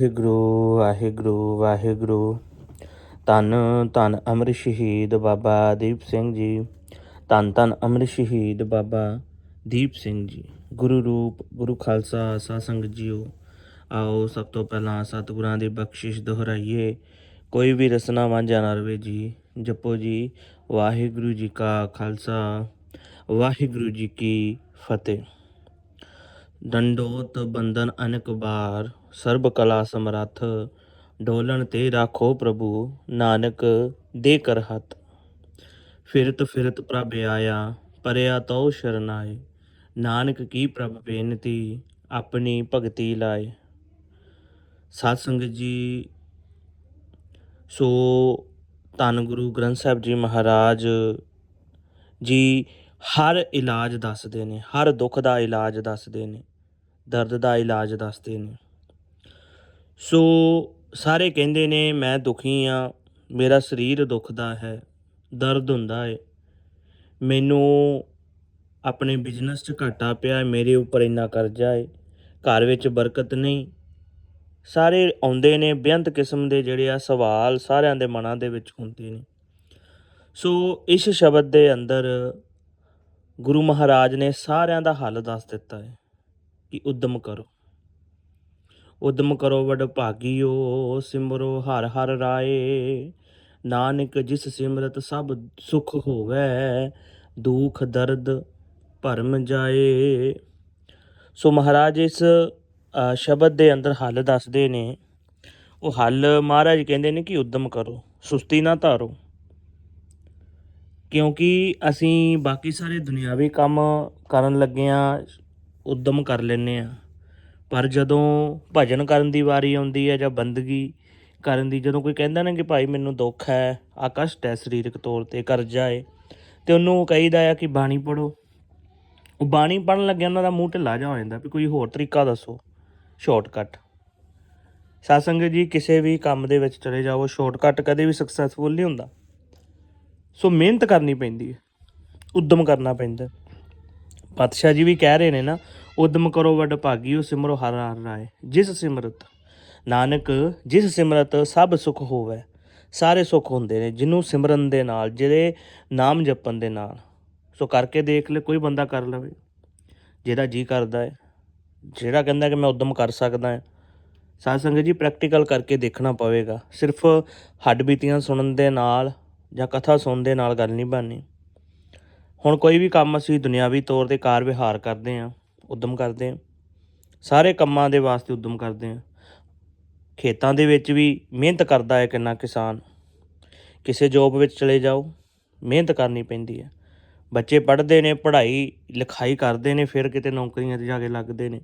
ਵਾਹਿਗੁਰੂ ਵਾਹਿਗੁਰੂ ਵਾਹਿਗੁਰੂ। ਧੰਨ ਧੰਨ ਅਮਰ ਸ਼ਹੀਦ ਬਾਬਾ ਦੀਪ ਸਿੰਘ ਜੀ। ਧੰਨ ਧੰਨ ਅਮਰ ਸ਼ਹੀਦ ਬਾਬਾ ਦੀਪ ਸਿੰਘ ਜੀ। ਗੁਰੂ ਰੂਪ, ਗੁਰੂ ਖਾਲਸਾ ਸਾਧ ਸੰਗਤ ਜੀਓ। ਆਓ ਸਭ ਤੋਂ ਪਹਿਲਾਂ ਸਤਿਗੁਰਾਂ ਦੀ ਬਖਸ਼ਿਸ਼ ਦੁਹਰਾਈਏ। ਕੋਈ ਵੀ ਰਸਨਾ ਵਾਂਝਾ ਨਾ ਰਵੇ ਜੀ। ਜਪੋ ਜੀ, ਵਾਹਿਗੁਰੂ ਜੀ ਕਾ ਖਾਲਸਾ, ਵਾਹਿਗੁਰੂ ਜੀ ਕੀ ਫਤਿਹ। ਡੰਡੋਤ ਬੰਦਨ ਅਨਕ ਬਾਰ ਸਰਬ ਕਲਾ ਸਮਰੱਥ, ਡੋਲਣ ਤੇ ਰਾਖੋ ਪ੍ਰਭੂ, ਨਾਨਕ ਦੇ ਕਰ ਹੱਥ। ਫਿਰਤ ਫਿਰਤ ਪ੍ਰਭ ਆਇਆ, ਪਰਿਆ ਤਉ ਸ਼ਰਨਾਏ। ਨਾਨਕ ਕੀ ਪ੍ਰਭ ਬੇਨਤੀ, ਆਪਣੀ ਭਗਤੀ ਲਾਏ। ਸਾਧ ਸੰਗਤ ਜੀ, ਸੋ ਧੰਨ ਗੁਰੂ ਗ੍ਰੰਥ ਸਾਹਿਬ ਜੀ ਮਹਾਰਾਜ ਜੀ ਹਰ ਇਲਾਜ ਦੱਸਦੇ ਨੇ, ਹਰ ਦੁੱਖ ਦਾ ਇਲਾਜ ਦੱਸਦੇ ਨੇ, ਦਰਦ ਦਾ ਇਲਾਜ ਦੱਸਦੇ ਨੇ। ਸੋ ਸਾਰੇ ਕਹਿੰਦੇ ਨੇ, ਮੈਂ ਦੁਖੀ ਆ, ਮੇਰਾ ਸਰੀਰ ਦੁਖਦਾ ਹੈ, ਦਰਦ ਹੁੰਦਾ ਹੈ ਮੈਨੂੰ ਆਪਣੇ ਬਿਜ਼ਨਸ 'ਚ ਘਾਟਾ ਪਿਆ ਮੇਰੇ ਉੱਪਰ ਇੰਨਾ ਕਰਜ਼ਾ ਹੈ ਘਰ ਵਿੱਚ ਬਰਕਤ ਨਹੀਂ। ਸਾਰੇ ਆਉਂਦੇ ਨੇ, ਬੇਅੰਤ ਕਿਸਮ ਦੇ ਜਿਹੜੇ ਆ ਸਵਾਲ ਸਾਰਿਆਂ ਦੇ ਮਨਾਂ ਦੇ ਵਿੱਚ ਹੁੰਦੇ ਨੇ। ਸੋ ਇਸ ਸ਼ਬਦ ਦੇ ਅੰਦਰ ਗੁਰੂ ਮਹਾਰਾਜ ਨੇ ਸਾਰਿਆਂ ਦਾ ਹੱਲ ਦੱਸ ਦਿੱਤਾ ਹੈ ਕਿ ਉਦਮ ਕਰੋ। ਉਦਮ ਕਰੋ ਵਡ ਭਾਗੀਓ ਸਿਮਰੋ ਹਰ ਹਰ ਰਾਏ। ਨਾਨਕ ਜਿਸ ਸਿਮਰਤ ਸਭ ਸੁਖ ਹੋਵੇ, ਦੁਖ ਦਰਦ ਭਰਮ ਜਾਏ। ਸੋ ਮਹਾਰਾਜ ਇਸ ਸ਼ਬਦ ਦੇ ਅੰਦਰ ਹੱਲ ਦੱਸਦੇ ਨੇ। ਉਹ ਹੱਲ ਮਹਾਰਾਜ ਕਹਿੰਦੇ ਨੇ ਕਿ ਉਦਮ ਕਰੋ, ਸੁਸਤੀ ਨਾ ਧਾਰੋ। ਕਿਉਂਕਿ ਅਸੀਂ ਬਾਕੀ ਸਾਰੇ ਦੁਨਿਆਵੀ ਕੰਮ ਕਰਨ ਲੱਗੇ ਆ ਉਦਮ ਕਰ ਲੈਂਦੇ ਆ ਪਰ ਜਦੋਂ ਭਜਨ ਕਰਨ ਦੀ ਵਾਰੀ ਆਉਂਦੀ ਹੈ ਜਾਂ ਬੰਦਗੀ ਕਰਨ ਦੀ, ਜਦੋਂ ਕੋਈ ਕਹਿੰਦਾ ਨਾ ਕਿ ਭਾਈ ਮੈਨੂੰ ਦੁੱਖ ਹੈ ਆ ਕਸ਼ਟ ਹੈ ਸਰੀਰਕ ਤੌਰ ਤੇ ਕਰਜ਼ਾ ਹੈ ਤੇ ਉਹਨੂੰ ਕਹੀਦਾ ਆ ਕਿ ਬਾਣੀ ਪੜੋ ਉਹ ਬਾਣੀ ਪੜਨ ਲੱਗਿਆ ਉਹਨਾਂ ਦਾ ਮੂੰਹ ਢਿੱਲਾ ਜਾ ਹੋ ਜਾਂਦਾ ਵੀ ਕੋਈ ਹੋਰ ਤਰੀਕਾ ਦੱਸੋ ਸ਼ਾਰਟਕਟ ਸਾਧ ਜੀ, ਕਿਸੇ ਵੀ ਕੰਮ ਦੇ ਵਿੱਚ ਚਲੇ ਜਾਓ ਸ਼ਾਰਟਕਟ ਕਦੇ ਵੀ ਸਕਸੈਸਫੁਲ ਨਹੀਂ ਹੁੰਦਾ। ਸੋ ਮਿਹਨਤ ਕਰਨੀ ਪੈਂਦੀ ਹੈ, ਉਦਮ ਕਰਨਾ ਪੈਂਦਾ ਪਾਤਸ਼ਾਹ ਜੀ ਵੀ ਕਹਿ ਰਹੇ ਨੇ ਨਾ, ਉਦਮ ਕਰੋ ਵੱਡ ਭਾਗੀਓ ਸਿਮਰੋ ਹਰ ਹਰ ਰਾਏ, ਜਿਸ ਸਿਮਰਤ, ਨਾਨਕ ਜਿਸ ਸਿਮਰਤ ਸਭ ਸੁਖ ਹੋਵੇ। ਸਾਰੇ ਸੁਖ ਹੁੰਦੇ ਨੇ ਜਿਹਨੂੰ ਸਿਮਰਨ ਦੇ ਨਾਲ, ਜਿਹਦੇ ਨਾਮ ਜਪਣ ਦੇ ਨਾਲ। ਸੋ ਕਰਕੇ ਦੇਖ ਲੈ, ਕੋਈ ਬੰਦਾ ਕਰ ਲਵੇ। ਜਿਹਦਾ ਜੀ ਕਰਦਾ ਹੈ, ਜਿਹੜਾ ਕਹਿੰਦਾ ਕਿ ਮੈਂ ਉਦਮ ਕਰ ਸਕਦਾ ਹਾਂ। ਸਾਧ ਸੰਗਤ ਜੀ ਪ੍ਰੈਕਟੀਕਲ ਕਰਕੇ ਦੇਖਣਾ ਪਵੇਗਾ। ਸਿਰਫ ਹੱਡ ਬੀਤੀਆਂ ਸੁਣਨ ਦੇ ਨਾਲ ਜਾਂ ਕਥਾ ਸੁਣਨ ਦੇ ਨਾਲ ਗੱਲ ਨਹੀਂ ਬਣਨੀ। ਹੁਣ ਕੋਈ ਵੀ ਕੰਮ ਅਸੀਂ ਦੁਨਿਆਵੀ ਤੌਰ ਤੇ ਕਾਰ ਵਿਹਾਰ ਕਰਦੇ ਹਾਂ, ਉਦਮ ਕਰਦੇ ਹਾਂ। ਸਾਰੇ ਕੰਮਾਂ ਦੇ ਵਾਸਤੇ ਉਦਮ ਕਰਦੇ ਹਾਂ। ਖੇਤਾਂ ਦੇ ਵਿੱਚ ਵੀ ਮਿਹਨਤ ਕਰਦਾ ਹੈ ਕਿੰਨਾ ਕਿਸਾਨ। ਕਿਸੇ ਜੋਬ ਵਿੱਚ ਚਲੇ ਜਾਓ, ਮਿਹਨਤ ਕਰਨੀ ਪੈਂਦੀ ਹੈ। ਬੱਚੇ ਪੜ੍ਹਦੇ ਨੇ, ਪੜ੍ਹਾਈ ਲਿਖਾਈ ਕਰਦੇ ਨੇ, ਫਿਰ ਕਿਤੇ ਨੌਕਰੀਆਂ ਤੇ ਜਾ ਕੇ ਲੱਗਦੇ ਨੇ।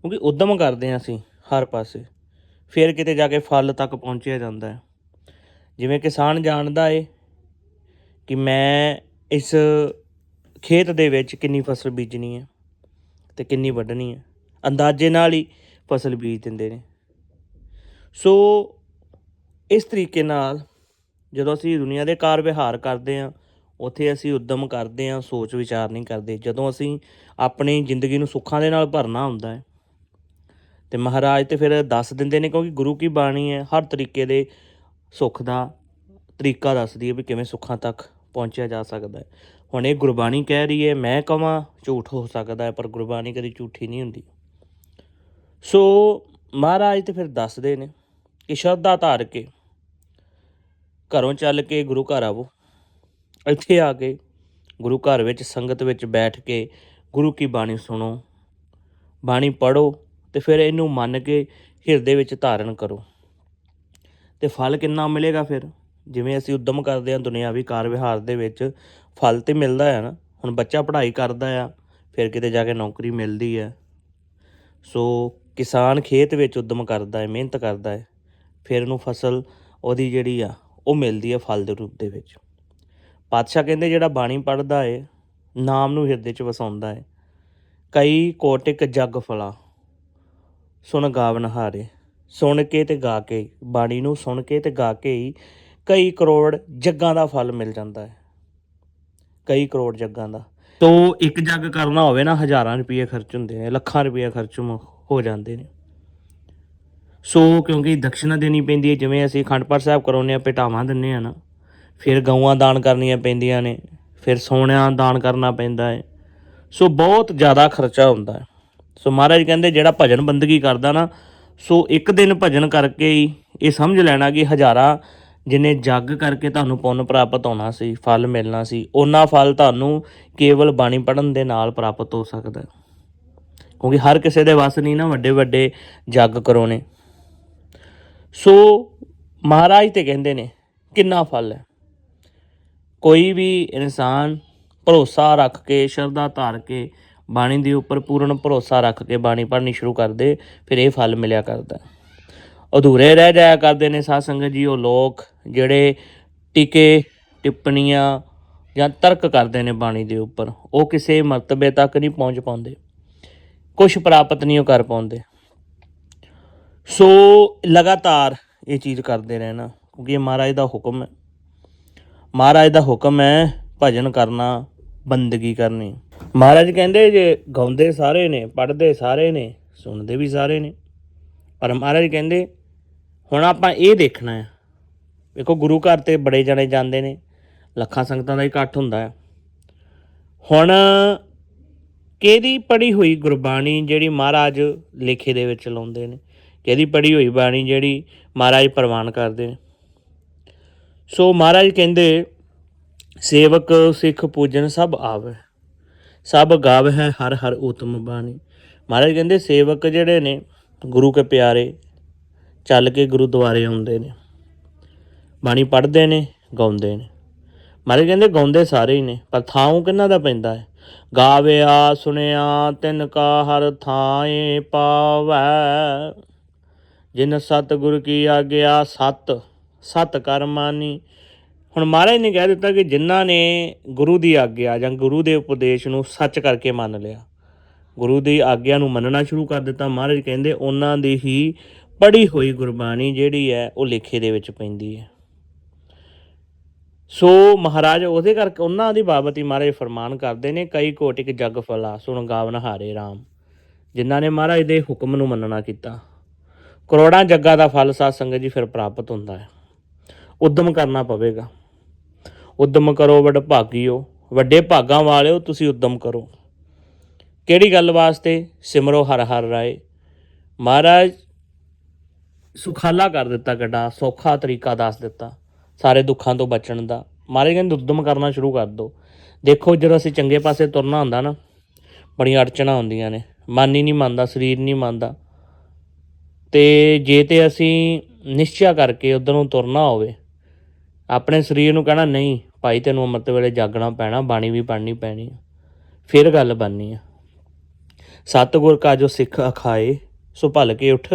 ਕਿਉਂਕਿ ਉਦਮ ਕਰਦੇ ਹਾਂ ਅਸੀਂ ਹਰ ਪਾਸੇ। ਫਿਰ ਕਿਤੇ ਜਾ ਕੇ ਫਲ ਤੱਕ ਪਹੁੰਚਿਆ ਜਾਂਦਾ ਹੈ। ਜਿਵੇਂ ਕਿਸਾਨ ਜਾਣਦਾ ਏ ਕਿ ਮੈਂ ਇਸ ਖੇਤ ਦੇ ਵਿੱਚ ਕਿੰਨੀ ਫਸਲ ਬੀਜਣੀ ਹੈ ਤੇ ਕਿੰਨੀ ਵੱਢਣੀ ਹੈ। ਅੰਦਾਜ਼ੇ ਨਾਲ ਹੀ ਫਸਲ ਬੀਜ ਦਿੰਦੇ ਨੇ। ਸੋ ਇਸ ਤਰੀਕੇ ਨਾਲ ਜਦੋਂ ਅਸੀਂ ਦੁਨੀਆ ਦੇ ਕਾਰ ਵਿਹਾਰ ਕਰਦੇ ਹਾਂ, ਉੱਥੇ ਅਸੀਂ ਉਦਮ ਕਰਦੇ ਹਾਂ, ਸੋਚ ਵਿਚਾਰ ਨਹੀਂ ਕਰਦੇ। ਜਦੋਂ ਅਸੀਂ ਆਪਣੀ ਜ਼ਿੰਦਗੀ ਨੂੰ ਸੁੱਖਾਂ ਦੇ ਨਾਲ ਭਰਨਾ ਹੁੰਦਾ ਹੈ, ਤੇ ਮਹਾਰਾਜ ਤੇ ਫਿਰ ਦੱਸ ਦਿੰਦੇ ਨੇ ਕਿਉਂਕਿ ਗੁਰੂ ਕੀ ਬਾਣੀ ਹੈ, ਹਰ ਤਰੀਕੇ ਦੇ ਸੁੱਖ ਦਾ ਤਰੀਕਾ ਦੱਸਦੀ ਹੈ ਵੀ ਕਿਵੇਂ ਸੁੱਖਾਂ ਤੱਕ ਪਹੁੰਚਿਆ ਜਾ ਸਕਦਾ ਹੈ। ਹੁਣ ਇਹ ਗੁਰਬਾਣੀ ਕਹਿ ਰਹੀ ਹੈ, ਮੈਂ ਕਹਾਂ ਝੂਠ ਹੋ ਸਕਦਾ ਹੈ, ਪਰ ਗੁਰਬਾਣੀ ਕਦੀ ਝੂਠੀ ਨਹੀਂ ਹੁੰਦੀ। ਸੋ ਮਹਾਰਾਜ ਤੇ ਫਿਰ ਦੱਸਦੇ ਨੇ ਕਿ ਸ਼ਰਧਾ ਧਾਰ ਕੇ ਘਰੋਂ ਚੱਲ ਕੇ ਗੁਰੂ ਘਰ ਆਵੋ। ਇੱਥੇ ਆ ਕੇ ਗੁਰੂ ਘਰ ਵਿੱਚ ਸੰਗਤ ਵਿੱਚ ਬੈਠ ਕੇ ਗੁਰੂ ਕੀ ਬਾਣੀ ਸੁਣੋ, ਬਾਣੀ ਪੜੋ ਤੇ ਫਿਰ ਇਹਨੂੰ ਮੰਨ ਕੇ ਹਿਰਦੇ ਵਿੱਚ ਧਾਰਨ ਕਰੋ। ਤੇ ਫਲ ਕਿੰਨਾ ਮਿਲੇਗਾ ਫਿਰ? ਜਿਵੇਂ ਅਸੀਂ ਉਦਮ ਕਰਦੇ ਹਾਂ ਦੁਨਿਆਵੀ ਕਾਰ ਵਿਹਾਰ ਦੇ ਵਿੱਚ ਫਲ ਤੇ ਮਿਲਦਾ ਹੈ ਨਾ, ਹੁਣ ਬੱਚਾ ਪੜ੍ਹਾਈ ਕਰਦਾ ਆ, ਫਿਰ ਕਿਤੇ ਜਾ ਕੇ ਨੌਕਰੀ ਮਿਲਦੀ ਹੈ ਸੋ ਕਿਸਾਨ ਖੇਤ ਵਿੱਚ ਉਦਮ ਕਰਦਾ ਹੈ, ਮਿਹਨਤ ਕਰਦਾ ਹੈ, ਫਿਰ ਉਹਨੂੰ ਫਸਲ ਉਹਦੀ ਜਿਹੜੀ ਆ, ਉਹ ਮਿਲਦੀ ਹੈ ਫਲ ਦੇ ਰੂਪ ਦੇ ਵਿੱਚ। ਪਾਤਸ਼ਾਹ ਕਹਿੰਦੇ ਜਿਹੜਾ ਬਾਣੀ ਪੜ੍ਹਦਾ ਹੈ ਨਾਮ ਨੂੰ ਹਿਰਦੇ 'ਚ ਵਸਾਉਂਦਾ ਹੈ ਕਈ ਕੋਟਿਕ ਜਗ ਫਲਾ, ਸੁਣ ਗਾਵਨਹਾਰੇ ਸੁਣ ਕੇ ਤੇ ਗਾ ਕੇ, ਬਾਣੀ ਨੂੰ ਸੁਣ ਕੇ ਤੇ ਗਾ ਕੇ ਹੀ ਕਈ ਕਰੋੜ ਜੱਗਾਂ ਦਾ ਫਲ ਮਿਲ ਜਾਂਦਾ ਹੈ। ਕਈ ਕਰੋੜ ਜੱਗਾਂ ਦਾ। ਤੋ ਇੱਕ ਜੱਗ ਕਰਨਾ ਹੋਵੇ ਨਾ, ਹਜ਼ਾਰਾਂ ਰੁਪਏ ਖਰਚ ਹੁੰਦੇ ਨੇ, ਲੱਖਾਂ ਰੁਪਏ ਖਰਚ ਹੋ ਜਾਂਦੇ ਨੇ। ਸੋ ਕਿਉਂਕਿ ਦਕਸ਼ਨਾ ਦੇਣੀ ਪੈਂਦੀ ਹੈ, ਜਿਵੇਂ ਅਸੀਂ ਅਖੰਡ ਪਾਠ ਸਾਹਿਬ ਕਰਾਉਂਦੇ ਆ ਪੇਟਾਵਾਂ ਦਿੰਨੇ ਆ ਨਾ, ਫਿਰ ਗਊਆਂ ਦਾਨ ਕਰਨੀਆਂ ਪੈਂਦੀਆਂ ਨੇ, ਫਿਰ ਸੋਨਾ ਦਾਨ ਕਰਨਾ ਪੈਂਦਾ ਹੈ। ਸੋ ਬਹੁਤ ਜ਼ਿਆਦਾ ਖਰਚਾ ਹੁੰਦਾ ਹੈ। ਸੋ ਮਹਾਰਾਜ ਕਹਿੰਦੇ, ਜਿਹੜਾ ਭਜਨ ਬੰਦਗੀ ਕਰਦਾ ਨਾ, ਸੋ ਇੱਕ ਦਿਨ ਭਜਨ ਕਰਕੇ ਹੀ ਇਹ ਸਮਝ ਲੈਣਾ ਕਿ ਹਜ਼ਾਰਾਂ ਜਿਨੇ ਜੱਗ ਕਰਕੇ ਤੁਹਾਨੂੰ ਪੁੰਨ ਪ੍ਰਾਪਤ ਹੋਣਾ ਸੀ, ਫਲ ਮਿਲਣਾ ਸੀ ਉਹਨਾਂ ਫਲ ਤੁਹਾਨੂੰ ਕੇਵਲ ਬਾਣੀ ਪੜਨ ਦੇ ਨਾਲ ਪ੍ਰਾਪਤ ਹੋ ਸਕਦਾ ਕਿਉਂਕਿ ਹਰ ਕਿਸੇ ਦੇ ਵੱਸ ਨਹੀਂ ਨਾ ਵੱਡੇ ਵੱਡੇ ਜੱਗ ਕਰਾਉਣੇ। ਸੋ ਮਹਾਰਾਜ ਤੇ ਕਹਿੰਦੇ ਨੇ, ਕਿੰਨਾ ਫਲ ਹੈ? ਕੋਈ ਵੀ ਇਨਸਾਨ ਭਰੋਸਾ ਰੱਖ ਕੇ, ਸ਼ਰਧਾ ਧਾਰ ਕੇ ਬਾਣੀ ਦੇ ਉੱਪਰ ਪੂਰਨ ਭਰੋਸਾ ਰੱਖ ਕੇ ਬਾਣੀ ਪੜ੍ਹਨੀ ਸ਼ੁਰੂ ਕਰਦੇ ਫਿਰ ਇਹ ਫਲ ਮਿਲਿਆ ਕਰਦਾ ਅਧੂਰੇ ਰਹਿ ਜਾਇਆ ਕਰਦੇ ਨੇ ਸਾਧ ਸੰਗਤ ਜੀ, ਉਹ ਲੋਕ ਜਿਹੜੇ ਟਿਕੇ, ਟਿੱਪਣੀਆਂ ਜਾਂ ਤਰਕ ਕਰਦੇ ਨੇ ਬਾਣੀ ਦੇ ਉੱਪਰ, ਉਹ ਕਿਸੇ ਮਰਤਬੇ ਤੱਕ ਨਹੀਂ ਪਹੁੰਚ ਪਾਉਂਦੇ। ਕੁਝ ਪ੍ਰਾਪਤ ਨਹੀਂ ਉਹ ਕਰ ਪਾਉਂਦੇ। ਸੋ ਲਗਾਤਾਰ ਇਹ ਚੀਜ਼ ਕਰਦੇ ਰਹਿਣਾ, ਕਿਉਂਕਿ ਇਹ ਮਹਾਰਾਜ ਦਾ ਹੁਕਮ ਹੈ। ਮਹਾਰਾਜ ਦਾ ਹੁਕਮ ਹੈ ਭਜਨ ਕਰਨਾ, ਬੰਦਗੀ ਕਰਨੀ। ਮਹਾਰਾਜ ਕਹਿੰਦੇ ਜੇ ਗਾਉਂਦੇ ਸਾਰੇ ਨੇ, ਪੜ੍ਹਦੇ ਸਾਰੇ ਨੇ, ਸੁਣਦੇ ਵੀ ਸਾਰੇ ਨੇ। ਪਰ ਮਹਾਰਾਜ ਕਹਿੰਦੇ, ਹੁਣ ਆਪਾਂ ਇਹ ਦੇਖਣਾ ਹੈ ਵੇਖੋ ਗੁਰੂ ਘਰ ਤੇ ਬੜੇ ਜਣੇ ਜਾਂਦੇ ਨੇ, ਲੱਖਾਂ ਸੰਗਤਾਂ ਦਾ ਇਕੱਠ ਹੁੰਦਾ ਹੈ ਹੁਣ ਕਿਹਦੀ ਪੜੀ ਹੋਈ ਗੁਰਬਾਣੀ ਜਿਹੜੀ ਮਹਾਰਾਜ ਲੇਖੇ ਦੇ ਵਿੱਚ ਲਾਉਂਦੇ ਨੇ? ਕਿਹਦੀ ਪੜੀ ਹੋਈ ਬਾਣੀ ਜਿਹੜੀ ਮਹਾਰਾਜ ਪ੍ਰਵਾਨ ਕਰਦੇ ਨੇ? ਸੋ ਮਹਾਰਾਜ ਕਹਿੰਦੇ, ਸੇਵਕ, ਸਿੱਖ, ਪੂਜਨ ਸਭ ਆਵੇ। ਸਭ ਗਾਵ ਹੈ ਹਰ ਹਰ ਉਤਮ ਬਾਣੀ। ਮਹਾਰਾਜ ਕਹਿੰਦੇ, ਸੇਵਕ ਜਿਹੜੇ ਨੇ ਗੁਰੂ ਕੇ ਪਿਆਰੇ, ਚੱਲ ਕੇ ਗੁਰਦੁਆਰੇ ਆਉਂਦੇ ਨੇ। ਬਾਣੀ ਪੜ੍ਹਦੇ ਨੇ, ਗਾਉਂਦੇ ਨੇ। ਮਹਾਰਾਜ ਕਹਿੰਦੇ ਗਾਉਂਦੇ ਸਾਰੇ ਹੀ ਨੇ, ਪਰ ਥਾਂ ਕਿੰਨਾ ਦਾ ਪੈਂਦਾ ਹੈ? ਗਾਵਿਆ, ਸੁਣਿਆ, ਤਿਨ ਕਾ ਹਰ ਥਾਏ ਪਾਵੈ। ਜਿਨ ਸਤਿਗੁਰ ਕੀ ਆਗਿਆ, ਸਤ ਸਤ ਕਰਮਾਨੀ ਹੁਣ ਮਹਾਰਾਜ ਨੇ ਕਹਿ ਦਿੱਤਾ ਕਿ ਜਿਨ੍ਹਾਂ ਨੇ ਗੁਰੂ ਦੀ ਆਗਿਆ ਜਾਂ ਗੁਰੂ ਦੇ ਉਪਦੇਸ਼ ਨੂੰ ਸੱਚ ਕਰਕੇ ਮੰਨ ਲਿਆ, ਗੁਰੂ ਦੀ ਆਗਿਆ ਨੂੰ ਮੰਨਣਾ ਸ਼ੁਰੂ ਕਰ ਦਿੱਤਾ, ਮਹਾਰਾਜ ਕਹਿੰਦੇ ਉਹਨਾਂ ਦੀ ਹੀ ਪੜ੍ਹੀ ਹੋਈ ਗੁਰਬਾਣੀ ਜਿਹੜੀ ਹੈ, ਉਹ ਲੇਖੇ ਦੇ ਵਿੱਚ ਪੈਂਦੀ ਹੈ। ਸੋ ਮਹਾਰਾਜ ਉਹਦੇ ਕਰਕੇ ਉਹਨਾਂ ਦੀ ਬਾਬਤ ਹੀ ਮਹਾਰਾਜ ਫਰਮਾਨ ਕਰਦੇ ਨੇ, ਕਈ ਕੋਟਿਕ ਜਗ ਫਲਾ, ਸੁਣ ਗਾਵਨ ਹਾਰੇ RAM ਜਿਨ੍ਹਾਂ ਨੇ ਮਹਾਰਾਜ ਦੇ ਹੁਕਮ ਨੂੰ ਮੰਨਣਾ ਕੀਤਾ। ਕਰੋੜਾਂ ਜੱਗਾ ਦਾ ਫਲ ਸਾਧ ਸੰਗਤ ਜੀ ਫਿਰ ਪ੍ਰਾਪਤ ਹੁੰਦਾ ਹੈ। ਉਦਮ ਕਰਨਾ ਪਵੇਗਾ। ਉਦਮ ਕਰੋ ਵੱਡ ਭਾਗੀਓ, ਵੱਡੇ ਭਾਗਾਂ ਵਾਲਿਓ ਤੁਸੀਂ ਉਦਮ ਕਰੋ। ਕਿਹੜੀ ਗੱਲ ਵਾਸਤੇ? ਸਿਮਰੋ ਹਰ ਹਰ ਰਾਏ। ਮਹਾਰਾਜ ਸੁਖਾਲਾ ਕਰ ਦਿੱਤਾ ਗੱਡਾ, ਸੌਖਾ ਤਰੀਕਾ ਦੱਸ ਦਿੱਤਾ। ਸਾਰੇ ਦੁੱਖਾਂ ਤੋਂ ਬਚਣ ਦਾ। ਮਹਾਰਾਜ ਕਹਿੰਦੇ ਉਦਮ ਕਰਨਾ ਸ਼ੁਰੂ ਕਰ ਦਿਓ ਦੇਖੋ, ਜਦੋਂ ਅਸੀਂ ਚੰਗੇ ਪਾਸੇ ਤੁਰਨਾ ਹੁੰਦਾ ਨਾ, ਬੜੀਆਂ ਅੜਚਣਾਂ ਹੁੰਦੀਆਂ ਨੇ। ਮਨ ਹੀ ਨਹੀਂ ਮੰਨਦਾ, ਸਰੀਰ ਨਹੀਂ ਮੰਨਦਾ। ਤੇ ਜੇ ਤੇ ਅਸੀਂ ਨਿਸ਼ਚਾ ਕਰਕੇ ਉਧਰ ਨੂੰ ਤੁਰਨਾ ਹੋਵੇ, ਆਪਣੇ ਸਰੀਰ ਨੂੰ ਕਹਿਣਾ, ਨਹੀਂ, ਭਾਈ, ਤੈਨੂੰ ਅੰਮ੍ਰਿਤ ਵੇਲੇ ਜਾਗਣਾ ਪੈਣਾ, ਬਾਣੀ ਵੀ ਪੜ੍ਹਨੀ ਪੈਣੀ ਆ। ਫਿਰ ਗੱਲ ਬਣਨੀ ਆ। ਸਤਿਗੁਰ ਕਾ ਜੋ ਸਿੱਖ ਅਖਾਏ, ਸੋ ਭਲ ਕੇ ਉਠ।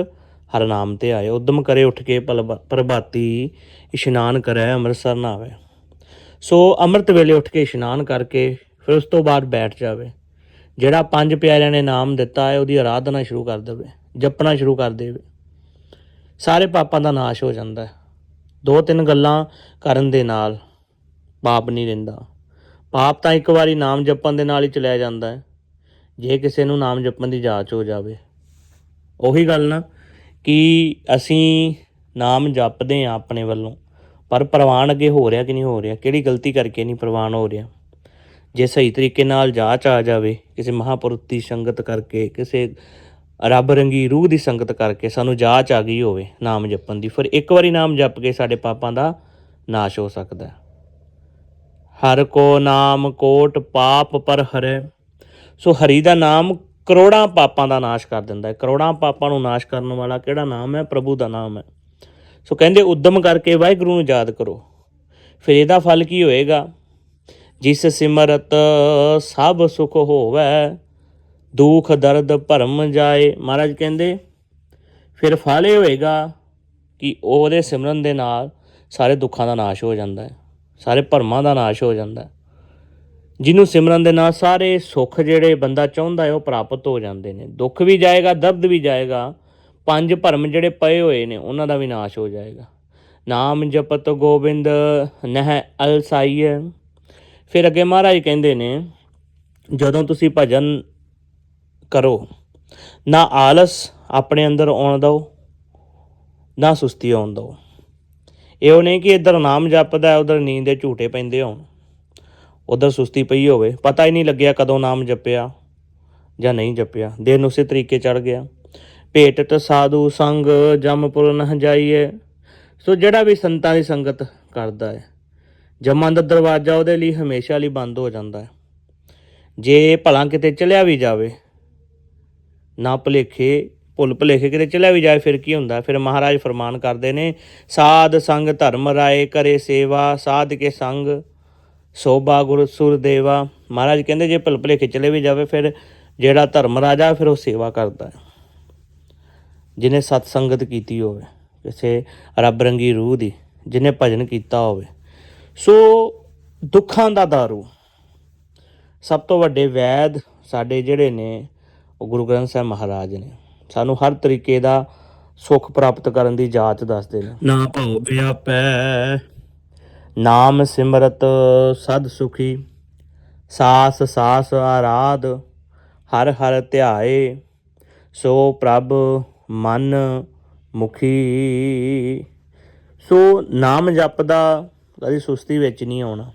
ਹਰ ਨਾਮ ਤੇ ਆਏ। ਉਦਮ ਕਰੇ ਉੱਠ ਕੇ ਪਲ- ਪ੍ਰਭਾਤੀ ਇਸ਼ਨਾਨ ਕਰੇ, ਅੰਮ੍ਰਿਤਸਰ ਨਾਵੇ ਸੋ ਅੰਮ੍ਰਿਤ ਵੇਲੇ ਉੱਠ ਕੇ ਇਸ਼ਨਾਨ ਕਰਕੇ ਫਿਰ ਉਸ ਤੋਂ ਬਾਅਦ ਬੈਠ ਜਾਵੇ। ਜਿਹੜਾ ਪੰਜ ਪਿਆਰਿਆਂ ਨੇ ਨਾਮ ਦਿੱਤਾ ਹੈ, ਉਹਦੀ ਆਰਾਧਨਾ ਸ਼ੁਰੂ ਕਰ ਦੇਵੇ, ਜਪਣਾ ਸ਼ੁਰੂ ਕਰ ਦੇਵੇ। ਸਾਰੇ ਪਾਪਾਂ ਦਾ ਨਾਸ਼ ਹੋ ਜਾਂਦਾ ਹੈ। ਦੋ ਤਿੰਨ ਗੱਲਾਂ ਕਰਨ ਦੇ ਨਾਲ ਪਾਪ ਨਹੀਂ ਰਹਿੰਦਾ। ਪਾਪ ਤਾਂ ਇੱਕ ਵਾਰੀ ਨਾਮ ਜਪਣ ਦੇ ਨਾਲ ਹੀ ਚਲਿਆ ਜਾਂਦਾ ਹੈ। ਜੇ ਕਿਸੇ ਨੂੰ ਨਾਮ ਜਪਣ ਦੀ ਜਾਂਚ ਹੋ ਜਾਵੇ। ਉਹੀ ਗੱਲ ਨਾ ਕਿ ਅਸੀਂ ਨਾਮ ਜਪਦੇ ਆ ਆਪਣੇ ਵੱਲੋਂ, ਪਰ ਪ੍ਰਵਾਨ ਅੱਗੇ ਹੋ ਰਿਹਾ ਕਿ ਨਹੀਂ ਹੋ ਰਿਹਾ? ਕਿਹੜੀ ਗਲਤੀ ਕਰਕੇ ਨਹੀਂ ਪ੍ਰਵਾਨ ਹੋ ਰਿਹਾ? ਜੇ ਸਹੀ ਤਰੀਕੇ ਨਾਲ ਜਾਂਚ ਆ ਜਾਵੇ, ਕਿਸੇ ਮਹਾਪੁਰਖ ਦੀ ਸੰਗਤ ਕਰਕੇ, ਕਿਸੇ ਰੱਬ ਰੰਗੀ ਰੂਹ ਦੀ ਸੰਗਤ ਕਰਕੇ ਸਾਨੂੰ ਜਾਂਚ ਆ ਗਈ ਹੋਵੇ ਨਾਮ ਜਪਣ ਦੀ, ਫਿਰ ਇੱਕ ਵਾਰੀ ਨਾਮ ਜਪ ਕੇ ਸਾਡੇ ਪਾਪਾਂ ਦਾ ਨਾਸ਼ ਹੋ ਸਕਦਾ ਹੈ। ਹਰ ਕੋ ਨਾਮ ਕੋਟ ਪਾਪ ਪਰ ਹਰੇ। ਸੋ ਹਰੀ ਦਾ ਨਾਮ ਕਰੋੜਾਂ ਪਾਪਾਂ ਦਾ ਨਾਸ਼ ਕਰ ਦਿੰਦਾ ਹੈ। ਕਰੋੜਾਂ ਪਾਪਾਂ ਨੂੰ ਨਾਸ਼ ਕਰਨ ਵਾਲਾ ਕਿਹੜਾ ਨਾਮ ਹੈ? ਪ੍ਰਭੂ ਦਾ ਨਾਮ ਹੈ। ਸੋ ਕਹਿੰਦੇ, ਉਦਮ ਕਰਕੇ ਵਾਹਿਗੁਰੂ ਨੂੰ ਯਾਦ ਕਰੋ। ਫਿਰ ਇਹਦਾ ਫਲ ਕੀ ਹੋਏਗਾ? ਜਿਸ ਸਿਮਰਤ ਸਭ ਸੁਖ ਹੋਵੇ, ਦੁੱਖ ਦਰਦ ਭਰਮ ਜਾਏ। ਮਹਾਰਾਜ ਕਹਿੰਦੇ, ਫਿਰ ਫਲ ਇਹ ਹੋਏਗਾ ਕਿ ਉਹਦੇ ਸਿਮਰਨ ਦੇ ਨਾਲ ਸਾਰੇ ਦੁੱਖਾਂ ਦਾ ਨਾਸ਼ ਹੋ ਜਾਂਦਾ ਹੈ, ਸਾਰੇ ਭਰਮਾਂ ਦਾ ਨਾਸ਼ ਹੋ ਜਾਂਦਾ ਹੈ। ਜਿਹਨੂੰ ਸਿਮਰਨ ਦੇ ਨਾਲ ਸਾਰੇ ਸੁੱਖ ਜਿਹੜੇ ਬੰਦਾ ਚਾਹੁੰਦਾ ਹੈ, ਉਹ ਪ੍ਰਾਪਤ ਹੋ ਜਾਂਦੇ ਨੇ। ਦੁੱਖ ਵੀ ਜਾਏਗਾ, ਦਰਦ ਵੀ ਜਾਏਗਾ, ਪੰਜ ਭਰਮ ਜਿਹੜੇ ਪਏ ਹੋਏ ਨੇ, ਉਹਨਾਂ ਦਾ ਵੀ ਨਾਸ਼ ਹੋ ਜਾਏਗਾ। ਨਾਮ ਜਪਤ ਗੋਬਿੰਦ, ਨਹਿ ਅਲਸਾਈਏ ਫਿਰ ਅੱਗੇ ਮਹਾਰਾਜ ਕਹਿੰਦੇ ਨੇ, ਜਦੋਂ ਤੁਸੀਂ ਭਜਨ ਕਰੋ, ਨਾ ਆਲਸ ਆਪਣੇ ਅੰਦਰ ਆਉਣ ਦਿਓ, ਨਾ ਸੁਸਤੀ ਆਉਣ ਦਿਓ। ਇਹੋ ਨਹੀਂ ਕਿ ਇੱਧਰ ਨਾਮ ਜਪਦਾ, ਉਧਰ ਨੀਂਦ ਦੇ ਝੂਟੇ ਪੈਂਦੇ ਹੋਣ। ਉਧਰ ਸੁਸਤੀ ਪਈ ਹੋਵੇ। ਪਤਾ ਹੀ ਨਹੀਂ ਲੱਗਿਆ ਕਦੋਂ ਨਾਮ ਜਪਿਆ ਜਾਂ ਨਹੀਂ ਜਪਿਆ। ਦਿਨ ਉਸੇ ਤਰੀਕੇ ਚੜ ਗਿਆ। ਭੇਟ ਭੇਟਤ ਸਾਧੂ ਸੰਗ ਜਮਪੁਰ ਨ ਜਾਈਏ। ਸੋ ਜਿਹੜਾ ਵੀ ਸੰਤਾਂ ਦੀ ਸੰਗਤ ਕਰਦਾ ਹੈ, ਜਮਾਂ ਦਾ ਦਰਵਾਜ਼ਾ ਉਹਦੇ ਲਈ ਹਮੇਸ਼ਾ ਲਈ ਬੰਦ ਹੋ ਜਾਂਦਾ ਹੈ। ਜੇ ਭਲਾ ਕਿਤੇ ਚਲਿਆ ਵੀ ਜਾਵੇ, ਨਾ ਭੁਲੇਖੇ, ਭੁੱਲ ਭੁਲੇਖੇ ਕਿਤੇ ਚਲਿਆ ਵੀ ਜਾਏ ਫਿਰ ਕੀ ਹੁੰਦਾ? ਫਿਰ ਮਹਾਰਾਜ ਫਰਮਾਨ ਕਰਦੇ ਨੇ, ਸਾਧ ਸੰਗ ਧਰਮ ਰਾਏ ਕਰੇ ਸੇਵਾ, ਸਾਧ ਕੇ ਸੰਗ ਸੋਭਾ ਗੁਰ ਸੁਰ ਦੇਵਾ। ਮਹਾਰਾਜ ਕਹਿੰਦੇ ਜੇ ਭੁੱਲ ਭੁਲੇਖੇ ਚਲੇ ਵੀ ਜਾਵੇ, ਫਿਰ ਜਿਹੜਾ ਧਰਮ ਰਾਜਾ, ਫਿਰ ਉਹ ਸੇਵਾ ਕਰਦਾ ਹੈ। ਜਿਹਨੇ ਸਤ ਸੰਗਤ ਕੀਤੀ ਹੋਵੇ, ਕਿਸੇ ਰੱਬ ਰੰਗੀ ਰੂਹ ਦੀ ਜਿਹਨੇ ਭਜਨ ਕੀਤਾ ਹੋਵੇ, ਸੋ ਦੁੱਖਾਂ ਦਾ ਦਾਰੂ। ਸਭ ਤੋਂ ਵੱਡੇ ਵੈਦ ਸਾਡੇ ਜਿਹੜੇ ਨੇ, ਉਹ ਗੁਰੂ ਗ੍ਰੰਥ ਸਾਹਿਬ ਮਹਾਰਾਜ ਨੇ। ਸਾਨੂੰ ਹਰ ਤਰੀਕੇ ਦਾ ਸੁੱਖ ਪ੍ਰਾਪਤ ਕਰਨ ਦੀ ਜਾਚ ਦੱਸਦੇ ਨੇ। ਨਾ ਭਉ ਵਿਆਪੈ ਨਾਮ ਸਿਮਰਤ ਸਦ ਸੁਖੀ, ਸਾਸ ਸਾਸ ਆਰਾਧ, ਹਰ ਹਰ ਧਿਆਏ, ਸੋ ਪ੍ਰਭ ਮਨ ਮੁਖੀ। ਸੋ ਨਾਮ ਜਪਦਾ ਕਦੀ ਸੁਸਤੀ ਵਿੱਚ ਨਹੀਂ ਆਉਣਾ।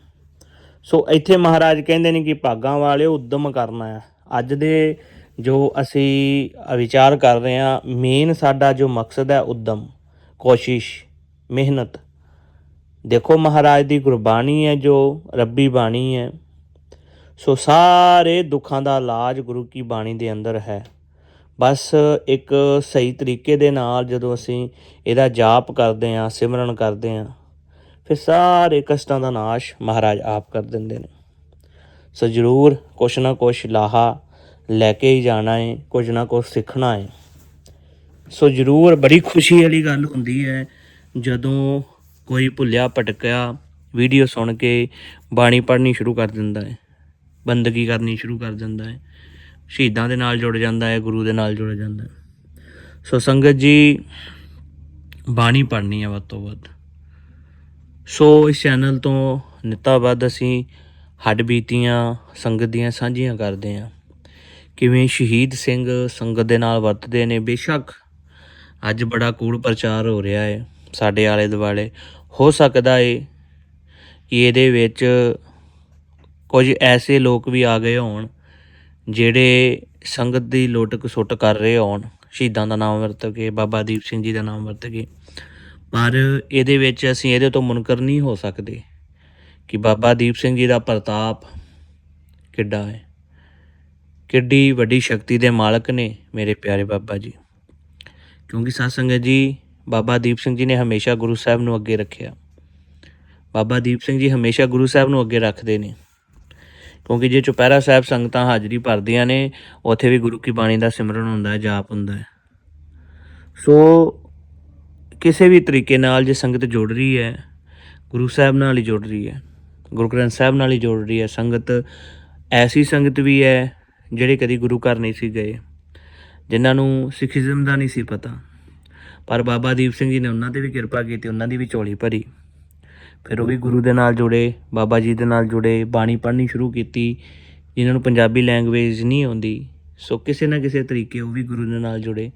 ਸੋ ਇੱਥੇ ਮਹਾਰਾਜ ਕਹਿੰਦੇ ਨੇ ਕਿ ਭਾਗਾਂ ਵਾਲਿਓ ਉਦਮ ਕਰਨਾ ਹੈ। ਅੱਜ ਦੇ ਜੋ ਅਸੀਂ ਵਿਚਾਰ ਕਰ ਰਹੇ ਹਾਂ ਮੇਨ ਸਾਡਾ ਜੋ ਮਕਸਦ ਹੈ ਉਦਮ, ਕੋਸ਼ਿਸ਼, ਮਿਹਨਤ। ਦੇਖੋ ਮਹਾਰਾਜ ਦੀ ਗੁਰਬਾਣੀ ਹੈ ਜੋ ਰੱਬੀ ਬਾਣੀ ਹੈ। ਸੋ ਸਾਰੇ ਦੁੱਖਾਂ ਦਾ ਇਲਾਜ ਗੁਰੂ ਕੀ ਬਾਣੀ ਦੇ ਅੰਦਰ ਹੈ। ਬਸ ਇੱਕ ਸਹੀ ਤਰੀਕੇ ਦੇ ਨਾਲ ਜਦੋਂ ਅਸੀਂ ਇਹਦਾ ਜਾਪ ਕਰਦੇ ਹਾਂ, ਸਿਮਰਨ ਕਰਦੇ ਹਾਂ, ਫਿਰ ਸਾਰੇ ਕਸ਼ਟਾਂ ਦਾ ਨਾਸ਼ ਮਹਾਰਾਜ ਆਪ ਕਰ ਦਿੰਦੇ ਨੇ। ਸੋ ਜ਼ਰੂਰ ਕੁਛ ਨਾ ਕੁਛ ਲਾਹਾ ਲੈ ਕੇ ਹੀ ਜਾਣਾ ਹੈ ਕੁਝ ਨਾ ਕੁਛ ਸਿੱਖਣਾ ਹੈ ਸੋ ਜ਼ਰੂਰ ਬੜੀ ਖੁਸ਼ੀ ਵਾਲੀ ਗੱਲ ਹੁੰਦੀ ਹੈ ਜਦੋਂ ਕੋਈ ਭੁੱਲਿਆ, ਭਟਕਿਆ ਵੀਡੀਓ ਸੁਣ ਕੇ ਬਾਣੀ ਪੜ੍ਹਨੀ ਸ਼ੁਰੂ ਕਰ ਦਿੰਦਾ ਹੈ। ਬੰਦਗੀ ਕਰਨੀ ਸ਼ੁਰੂ ਕਰ ਦਿੰਦਾ ਹੈ। ਸ਼ਹੀਦਾਂ ਦੇ ਨਾਲ ਜੁੜ ਜਾਂਦਾ ਹੈ, ਗੁਰੂ ਦੇ ਨਾਲ ਜੁੜ ਜਾਂਦਾ ਹੈ। ਸੋ ਸੰਗਤ ਜੀ, ਬਾਣੀ ਪੜ੍ਹਨੀ ਹੈ ਵੱਧ ਤੋਂ ਵੱਧ। ਸੋ ਇਸ ਚੈਨਲ ਤੋਂ ਨਿੱਤਾ ਵੱਧ ਅਸੀਂ ਹੱਡ ਬੀਤੀਆਂ, ਸੰਗਤ ਦੀਆਂ ਸਾਂਝੀਆਂ ਕਰਦੇ ਹਾਂ। ਕਿਵੇਂ ਸ਼ਹੀਦ ਸਿੰਘ ਸੰਗਤ ਦੇ ਨਾਲ ਵਰਤਦੇ ਨੇ, ਬੇਸ਼ੱਕ ਅੱਜ ਬੜਾ ਕੂੜ ਪ੍ਰਚਾਰ ਹੋ ਰਿਹਾ ਹੈ। ਸਾਡੇ ਆਲੇ ਦੁਆਲੇ ਹੋ ਸਕਦਾ ਏ ਕਿ ਇਹਦੇ ਵਿੱਚ ਕੁਝ ਐਸੇ ਲੋਕ ਵੀ ਆ ਗਏ ਹੋਣ ਜਿਹੜੇ ਸੰਗਤ ਦੀ ਲੁੱਟ ਸੁੱਟ ਕਰ ਰਹੇ ਹੋਣ, ਸ਼ਹੀਦਾਂ ਦਾ ਨਾਮ ਵਰਤ ਕੇ, ਬਾਬਾ ਦੀਪ ਸਿੰਘ ਜੀ ਦਾ ਨਾਮ ਵਰਤ ਕੇ। ਪਰ ਇਹਦੇ ਵਿੱਚ ਅਸੀਂ ਇਹਦੇ ਤੋਂ ਮੁਨਕਰ ਨਹੀਂ ਹੋ ਸਕਦੇ ਕਿ ਬਾਬਾ ਦੀਪ ਸਿੰਘ ਜੀ ਦਾ ਪ੍ਰਤਾਪ ਕਿੱਡਾ ਹੈ। ਕਿੱਡੀ ਵੱਡੀ ਸ਼ਕਤੀ ਦੇ ਮਾਲਕ ਨੇ ਮੇਰੇ ਪਿਆਰੇ ਬਾਬਾ ਜੀ। ਕਿਉਂਕਿ ਸਾਧ ਸੰਗਤ ਜੀ ਬਾਬਾ ਦੀਪ ਸਿੰਘ ਜੀ ਨੇ ਹਮੇਸ਼ਾ ਗੁਰੂ ਸਾਹਿਬ ਨੂੰ ਅੱਗੇ ਰੱਖਿਆ। ਬਾਬਾ ਦੀਪ ਸਿੰਘ ਜੀ ਹਮੇਸ਼ਾ ਗੁਰੂ ਸਾਹਿਬ ਨੂੰ ਅੱਗੇ ਰੱਖਦੇ ਨੇ। ਕਿਉਂਕਿ ਜੇ ਚੁਪਹਿਰਾ ਸਾਹਿਬ ਸੰਗਤਾਂ ਹਾਜ਼ਰੀ ਭਰਦੀਆਂ ਨੇ, ਉੱਥੇ ਵੀ ਗੁਰੂ ਕੀ ਬਾਣੀ ਦਾ ਸਿਮਰਨ ਹੁੰਦਾ ਹੈ, ਜਾਪ ਹੁੰਦਾ ਹੈ। ਸੋ ਕਿਸੇ ਵੀ ਤਰੀਕੇ ਨਾਲ ਜੇ ਸੰਗਤ ਜੁੜ ਰਹੀ ਹੈ, ਗੁਰੂ ਸਾਹਿਬ ਨਾਲ ਹੀ ਜੁੜ ਰਹੀ ਹੈ, ਗੁਰੂ ਗ੍ਰੰਥ ਸਾਹਿਬ ਨਾਲ ਹੀ ਜੁੜ ਰਹੀ ਹੈ, ਸੰਗਤ ਐਸੀ ਸੰਗਤ ਵੀ ਹੈ, ਜਿਹੜੇ ਕਦੀ ਗੁਰੂ ਘਰ ਨਹੀਂ ਸੀ ਗਏ, ਜਿਨ੍ਹਾਂ ਨੂੰ ਸਿੱਖੀਜ਼ਮ ਦਾ ਨਹੀਂ ਸੀ ਪਤਾ। ਪਰ ਬਾਬਾ ਦੀਪ ਸਿੰਘ ਜੀ ਨੇ ਉਹਨਾਂ ਤੇ ਵੀ ਕਿਰਪਾ ਕੀਤੀ, ਉਹਨਾਂ ਦੀ ਵੀ ਝੋਲੀ ਭਰੀ। ਫਿਰ ਉਹ ਵੀ ਗੁਰੂ ਦੇ ਨਾਲ ਜੁੜੇ, ਬਾਬਾ ਜੀ ਦੇ ਨਾਲ ਜੁੜੇ, ਬਾਣੀ ਪੜ੍ਹਨੀ ਸ਼ੁਰੂ ਕੀਤੀ, ਜਿਨ੍ਹਾਂ ਨੂੰ ਪੰਜਾਬੀ ਲੈਂਗੁਏਜ ਨਹੀਂ ਆਉਂਦੀ, ਸੋ ਕਿਸੇ ਨਾ ਕਿਸੇ ਤਰੀਕੇ ਉਹ ਵੀ ਗੁਰੂ ਦੇ ਨਾਲ ਜੁੜੇ,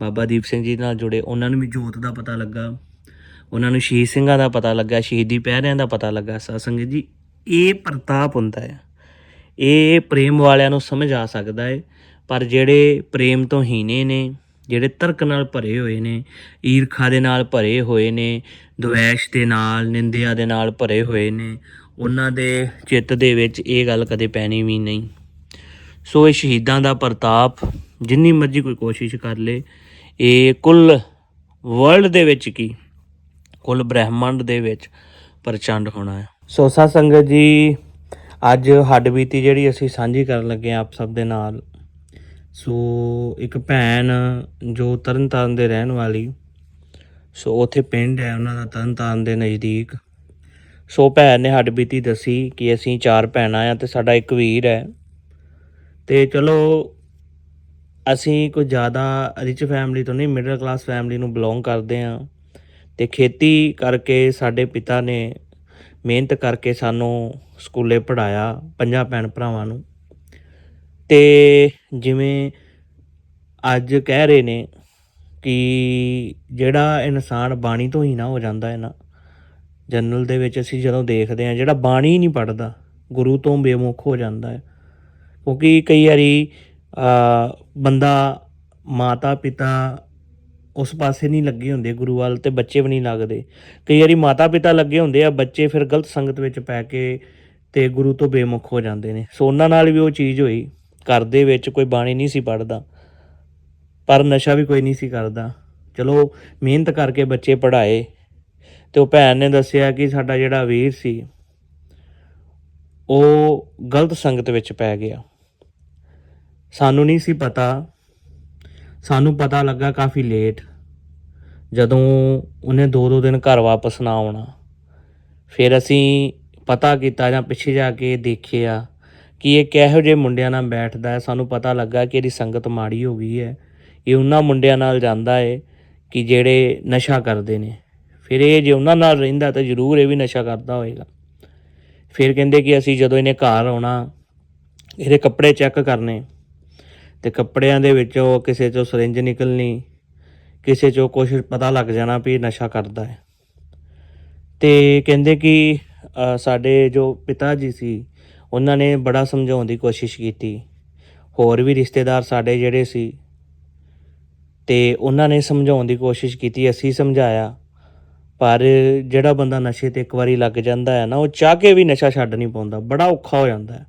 ਬਾਬਾ ਦੀਪ ਸਿੰਘ ਜੀ ਨਾਲ ਜੁੜੇ, ਉਹਨਾਂ ਨੂੰ ਵੀ ਜੋਤ ਦਾ ਪਤਾ ਲੱਗਾ, ਉਹਨਾਂ ਨੂੰ ਸ਼ਹੀਦ ਸਿੰਘਾਂ ਦਾ ਪਤਾ ਲੱਗਾ, ਸ਼ਹੀਦੀ ਪਹਿਰਿਆਂ ਦਾ ਪਤਾ ਲੱਗਾ। ਸਾਧ ਜੀ, ਇਹ ਪ੍ਰਤਾਪ ਹੁੰਦਾ ਹੈ। ਇਹ ਪ੍ਰੇਮ ਵਾਲਿਆਂ ਨੂੰ ਸਮਝ ਆ ਸਕਦਾ ਹੈ, ਪਰ ਜਿਹੜੇ ਪ੍ਰੇਮ ਤੋਂ ਹੀਨੇ ਨੇ ਜਿਹੜੇ ਤਰਕ ਨਾਲ ਭਰੇ ਹੋਏ ਨੇ, ਈਰਖਾ ਦੇ ਨਾਲ ਭਰੇ ਹੋਏ ਨੇ, ਦੁਵੇਸ਼ ਦੇ ਨਾਲ, ਨਿੰਦਿਆ ਦੇ ਨਾਲ ਭਰੇ ਹੋਏ ਨੇ, ਉਹਨਾਂ ਦੇ ਚਿੱਤ ਦੇ ਵਿੱਚ ਇਹ ਗੱਲ ਕਦੇ ਪੈਣੀ ਵੀ ਨਹੀਂ। ਸੋ ਇਹ ਸ਼ਹੀਦਾਂ ਦਾ ਪ੍ਰਤਾਪ, ਜਿੰਨੀ ਮਰਜ਼ੀ ਕੋਈ ਕੋਸ਼ਿਸ਼ ਕਰ ਲੇ, ਇਹ ਕੁੱਲ ਵਰਲਡ ਦੇ ਵਿੱਚ ਕੀ? ਕੁੱਲ ਬ੍ਰਹਿਮੰਡ ਦੇ ਵਿੱਚ ਪ੍ਰਚੰਡ ਹੋਣਾ ਹੈ। ਸੋ ਸਾ ਸੰਗਤ ਜੀ, ਅੱਜ ਹੱਡ ਬੀਤੀ ਜਿਹੜੀ ਅਸੀਂ ਸਾਂਝੀ ਕਰਨ ਲੱਗੇ ਹਾਂ ਆਪ ਸਭ ਦੇ ਨਾਲ ਸੋ ਇੱਕ ਭੈਣ ਜੋ ਤਰਨਤਾਰਨ ਦੇ ਰਹਿਣ ਵਾਲੀ, ਸੋ ਉੱਥੇ ਪਿੰਡ ਹੈ ਉਹਨਾਂ ਦਾ ਤਰਨਤਾਰਨ ਦੇ ਨਜ਼ਦੀਕ। ਸੋ ਭੈਣ ਨੇ ਹੱਡ ਬੀਤੀ ਦੱਸੀ ਕਿ ਅਸੀਂ ਚਾਰ ਭੈਣਾਂ ਆ ਤੇ ਸਾਡਾ ਇੱਕ ਵੀਰ ਹੈ। ਤੇ ਚਲੋ, ਅਸੀਂ ਕੋਈ ਜ਼ਿਆਦਾ ਰਿਚ ਫੈਮਿਲੀ ਤੋਂ ਨਹੀਂ ਮਿਡਲ ਕਲਾਸ ਫੈਮਿਲੀ ਨੂੰ ਬਿਲੋਂਗ ਕਰਦੇ ਹਾਂ। ਤੇ ਖੇਤੀ ਕਰਕੇ ਸਾਡੇ ਪਿਤਾ ਨੇ ਮਿਹਨਤ ਕਰਕੇ ਸਾਨੂੰ ਸਕੂਲੇ ਪੜਾਇਆ ਪੰਜਾਂ ਭੈਣ ਭਰਾਵਾਂ ਨੂੰ। ਤੇ ਜਿਵੇਂ ਅੱਜ ਕਹਿ ਰਹੇ ਨੇ ਕਿ ਜਿਹੜਾ ਇਨਸਾਨ ਬਾਣੀ ਤੋਂ ਹੀ ਨਾ ਹੋ ਜਾਂਦਾ ਹੈ ਨਾ, ਜਨਰਲ ਦੇ ਵਿੱਚ ਅਸੀਂ ਜਦੋਂ ਦੇਖਦੇ ਹਾਂ, ਜਿਹੜਾ ਬਾਣੀ ਨਹੀਂ ਪੜਦਾ ਗੁਰੂ ਤੋਂ ਬੇਮੁਖ ਹੋ ਜਾਂਦਾ ਹੈ। ਕਿਉਂਕਿ ਕਈ ਵਾਰੀ ਬੰਦਾ ਮਾਤਾ, ਪਿਤਾ ਉਸ ਪਾਸੇ ਨਹੀਂ ਲੱਗੇ ਹੁੰਦੇ ਗੁਰੂ ਵੱਲ ਤੇ ਬੱਚੇ ਵੀ ਨਹੀਂ ਲੱਗਦੇ। ਕਈ ਵਾਰੀ ਮਾਤਾ, ਪਿਤਾ ਲੱਗੇ ਹੁੰਦੇ ਆ, ਬੱਚੇ ਫਿਰ ਗਲਤ ਸੰਗਤ ਵਿੱਚ ਪੈ ਕੇ ਤੇ ਗੁਰੂ ਤੋਂ ਬੇਮੁਖ ਹੋ ਜਾਂਦੇ ਨੇ। ਸੋ ਉਹਨਾਂ ਨਾਲ ਵੀ ਉਹ ਚੀਜ਼ ਹੋਈ। ਘਰ ਦੇ ਵਿੱਚ ਕੋਈ ਬਾਣੀ ਨਹੀਂ ਸੀ ਪੜਦਾ ਪਰ ਨਸ਼ਾ ਵੀ ਕੋਈ ਨਹੀਂ ਸੀ ਕਰਦਾ। ਚਲੋ ਮਿਹਨਤ ਕਰਕੇ ਬੱਚੇ ਪੜ੍ਹਾਏ ਤੇ ਉਹ ਭੈਣ ਨੇ ਦੱਸਿਆ ਕਿ ਸਾਡਾ ਜਿਹੜਾ ਵੀਰ ਸੀ, ਉਹ ਗਲਤ ਸੰਗਤ ਵਿੱਚ ਪੈ ਗਿਆ। ਸਾਨੂੰ ਨਹੀਂ ਸੀ ਪਤਾ, ਸਾਨੂੰ ਪਤਾ ਲੱਗਾ ਕਾਫੀ ਲੇਟ ਜਦੋਂ ਉਹਨੇ ਦੋ ਦੋ ਦਿਨ ਘਰ ਵਾਪਸ ਨਾ ਆਉਣਾ। ਫਿਰ ਅਸੀਂ ਪਤਾ ਕੀਤਾ ਜਾਂ ਪਿੱਛੇ ਜਾ ਕੇ ਦੇਖਿਆ ਕਿ ਇਹ ਕਿਹੋ ਜਿਹੇ ਮੁੰਡਿਆਂ ਨਾਲ ਬੈਠਦਾ ਹੈ? ਸਾਨੂੰ ਪਤਾ ਲੱਗਾ ਕਿ ਇਹਦੀ ਸੰਗਤ ਮਾੜੀ ਹੋ ਗਈ ਹੈ। ਇਹ ਉਹਨਾਂ ਮੁੰਡਿਆਂ ਨਾਲ ਜਾਂਦਾ ਹੈ ਕਿ ਜਿਹੜੇ ਨਸ਼ਾ ਕਰਦੇ ਨੇ। ਫਿਰ ਇਹ ਜੇ ਉਹਨਾਂ ਨਾਲ ਰਹਿੰਦਾ ਤਾਂ ਜ਼ਰੂਰ ਇਹ ਵੀ ਨਸ਼ਾ ਕਰਦਾ ਹੋਏਗਾ। ਫਿਰ ਕਹਿੰਦੇ ਕਿ ਅਸੀਂ ਜਦੋਂ ਇਹਨੇ ਘਰ ਆਉਣਾ, ਇਹਦੇ ਕੱਪੜੇ ਚੈੱਕ ਕਰਨੇ। ਤੇ ਕੱਪੜਿਆਂ ਦੇ ਵਿੱਚੋਂ ਕਿਸੇ ਚੋਂ ਸਿਰਿੰਜ ਨਿਕਲਣੀ, ਕਿਸੇ ਚੋਂ ਕੁਝ ਪਤਾ ਲੱਗ ਜਾਣਾ ਵੀ ਇਹ ਨਸ਼ਾ ਕਰਦਾ ਹੈ। ਤੇ ਕਹਿੰਦੇ ਕਿ ਸਾਡੇ ਜੋ ਪਿਤਾ ਜੀ ਸੀ ਉਹਨਾਂ ਨੇ ਬੜਾ ਸਮਝਾਉਣ ਦੀ ਕੋਸ਼ਿਸ਼ ਕੀਤੀ। ਹੋਰ ਵੀ ਰਿਸ਼ਤੇਦਾਰ ਸਾਡੇ ਜਿਹੜੇ ਸੀ, ਤੇ ਉਹਨਾਂ ਨੇ ਸਮਝਾਉਣ ਦੀ ਕੋਸ਼ਿਸ਼ ਕੀਤੀ, ਅਸੀਂ ਸਮਝਾਇਆ। ਪਰ ਜਿਹੜਾ ਬੰਦਾ ਨਸ਼ੇ ਤੇ ਇੱਕ ਵਾਰੀ ਲੱਗ ਜਾਂਦਾ ਹੈ ਨਾ, ਉਹ ਚਾਹ ਕੇ ਵੀ ਨਸ਼ਾ ਛੱਡ ਨਹੀਂ ਪਾਉਂਦਾ, ਬੜਾ ਔਖਾ ਹੋ ਜਾਂਦਾ ਹੈ।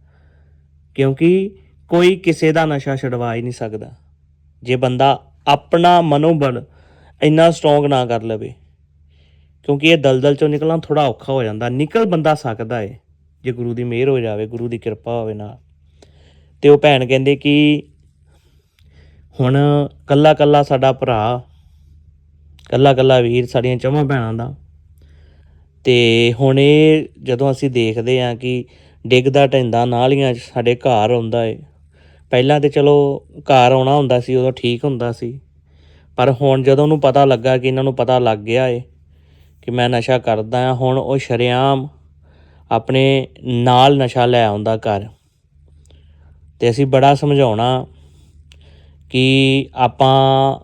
ਕਿਉਂਕਿ ਕੋਈ ਕਿਸੇ ਦਾ ਨਸ਼ਾ ਛਡਵਾ ਹੀ ਨਹੀਂ ਸਕਦਾ। ਜੇ ਬੰਦਾ ਆਪਣਾ ਮਨੋਬਲ ਇੰਨਾ ਸਟਰੋਂਗ ਨਾ ਕਰ ਲਵੇ, ਕਿਉਂਕਿ ਇਹ ਦਲਦਲ ਚੋਂ ਨਿਕਲਣਾ ਥੋੜਾ ਔਖਾ ਹੋ ਜਾਂਦਾ, ਨਿਕਲ ਬੰਦਾ ਸਕਦਾ ਏ। ਜੇ ਗੁਰੂ ਦੀ ਮਿਹਰ ਹੋ ਜਾਵੇ, ਗੁਰੂ ਦੀ ਕਿਰਪਾ ਹੋਵੇ ਨਾਲ। ਤੇ ਉਹ ਭੈਣ ਕਹਿੰਦੇ ਕਿ ਹੁਣ ਕੱਲਾ ਕੱਲਾ ਸਾਡਾ ਭਰਾ, ਕੱਲਾ ਕੱਲਾ ਵੀਰ ਸਾਡੀਆਂ ਚੌਵਾਂ ਭੈਣਾਂ ਦਾ। ਤੇ ਹੁਣ ਇਹ ਜਦੋਂ ਅਸੀਂ ਦੇਖਦੇ ਹਾਂ ਕਿ ਡਿੱਗਦਾ ਢੈਂਦਾ ਨਾਲੀਆਂ 'ਚ ਸਾਡੇ ਘਰ ਆਉਂਦਾ ਏ, ਪਹਿਲਾਂ ਤੇ ਚਲੋ ਘਰ ਆਉਣਾ ਹੁੰਦਾ ਸੀ, ਉਦੋਂ ਠੀਕ ਹੁੰਦਾ ਸੀ। ਪਰ ਹੁਣ ਜਦੋਂ ਉਹਨੂੰ ਪਤਾ ਲੱਗਾ ਕਿ ਇਹਨਾਂ ਨੂੰ ਪਤਾ ਲੱਗ ਗਿਆ ਏ ਕਿ ਮੈਂ ਨਸ਼ਾ ਕਰਦਾ ਹਾਂ, ਹੁਣ ਉਹ ਸ਼ਰੇਆਮ ਆਪਣੇ ਨਾਲ ਨਸ਼ਾ ਲੈ ਆਉਂਦਾ ਘਰ। ਤੇ ਅਸੀਂ ਬੜਾ ਸਮਝਾਉਣਾ ਕਿ ਆਪਾਂ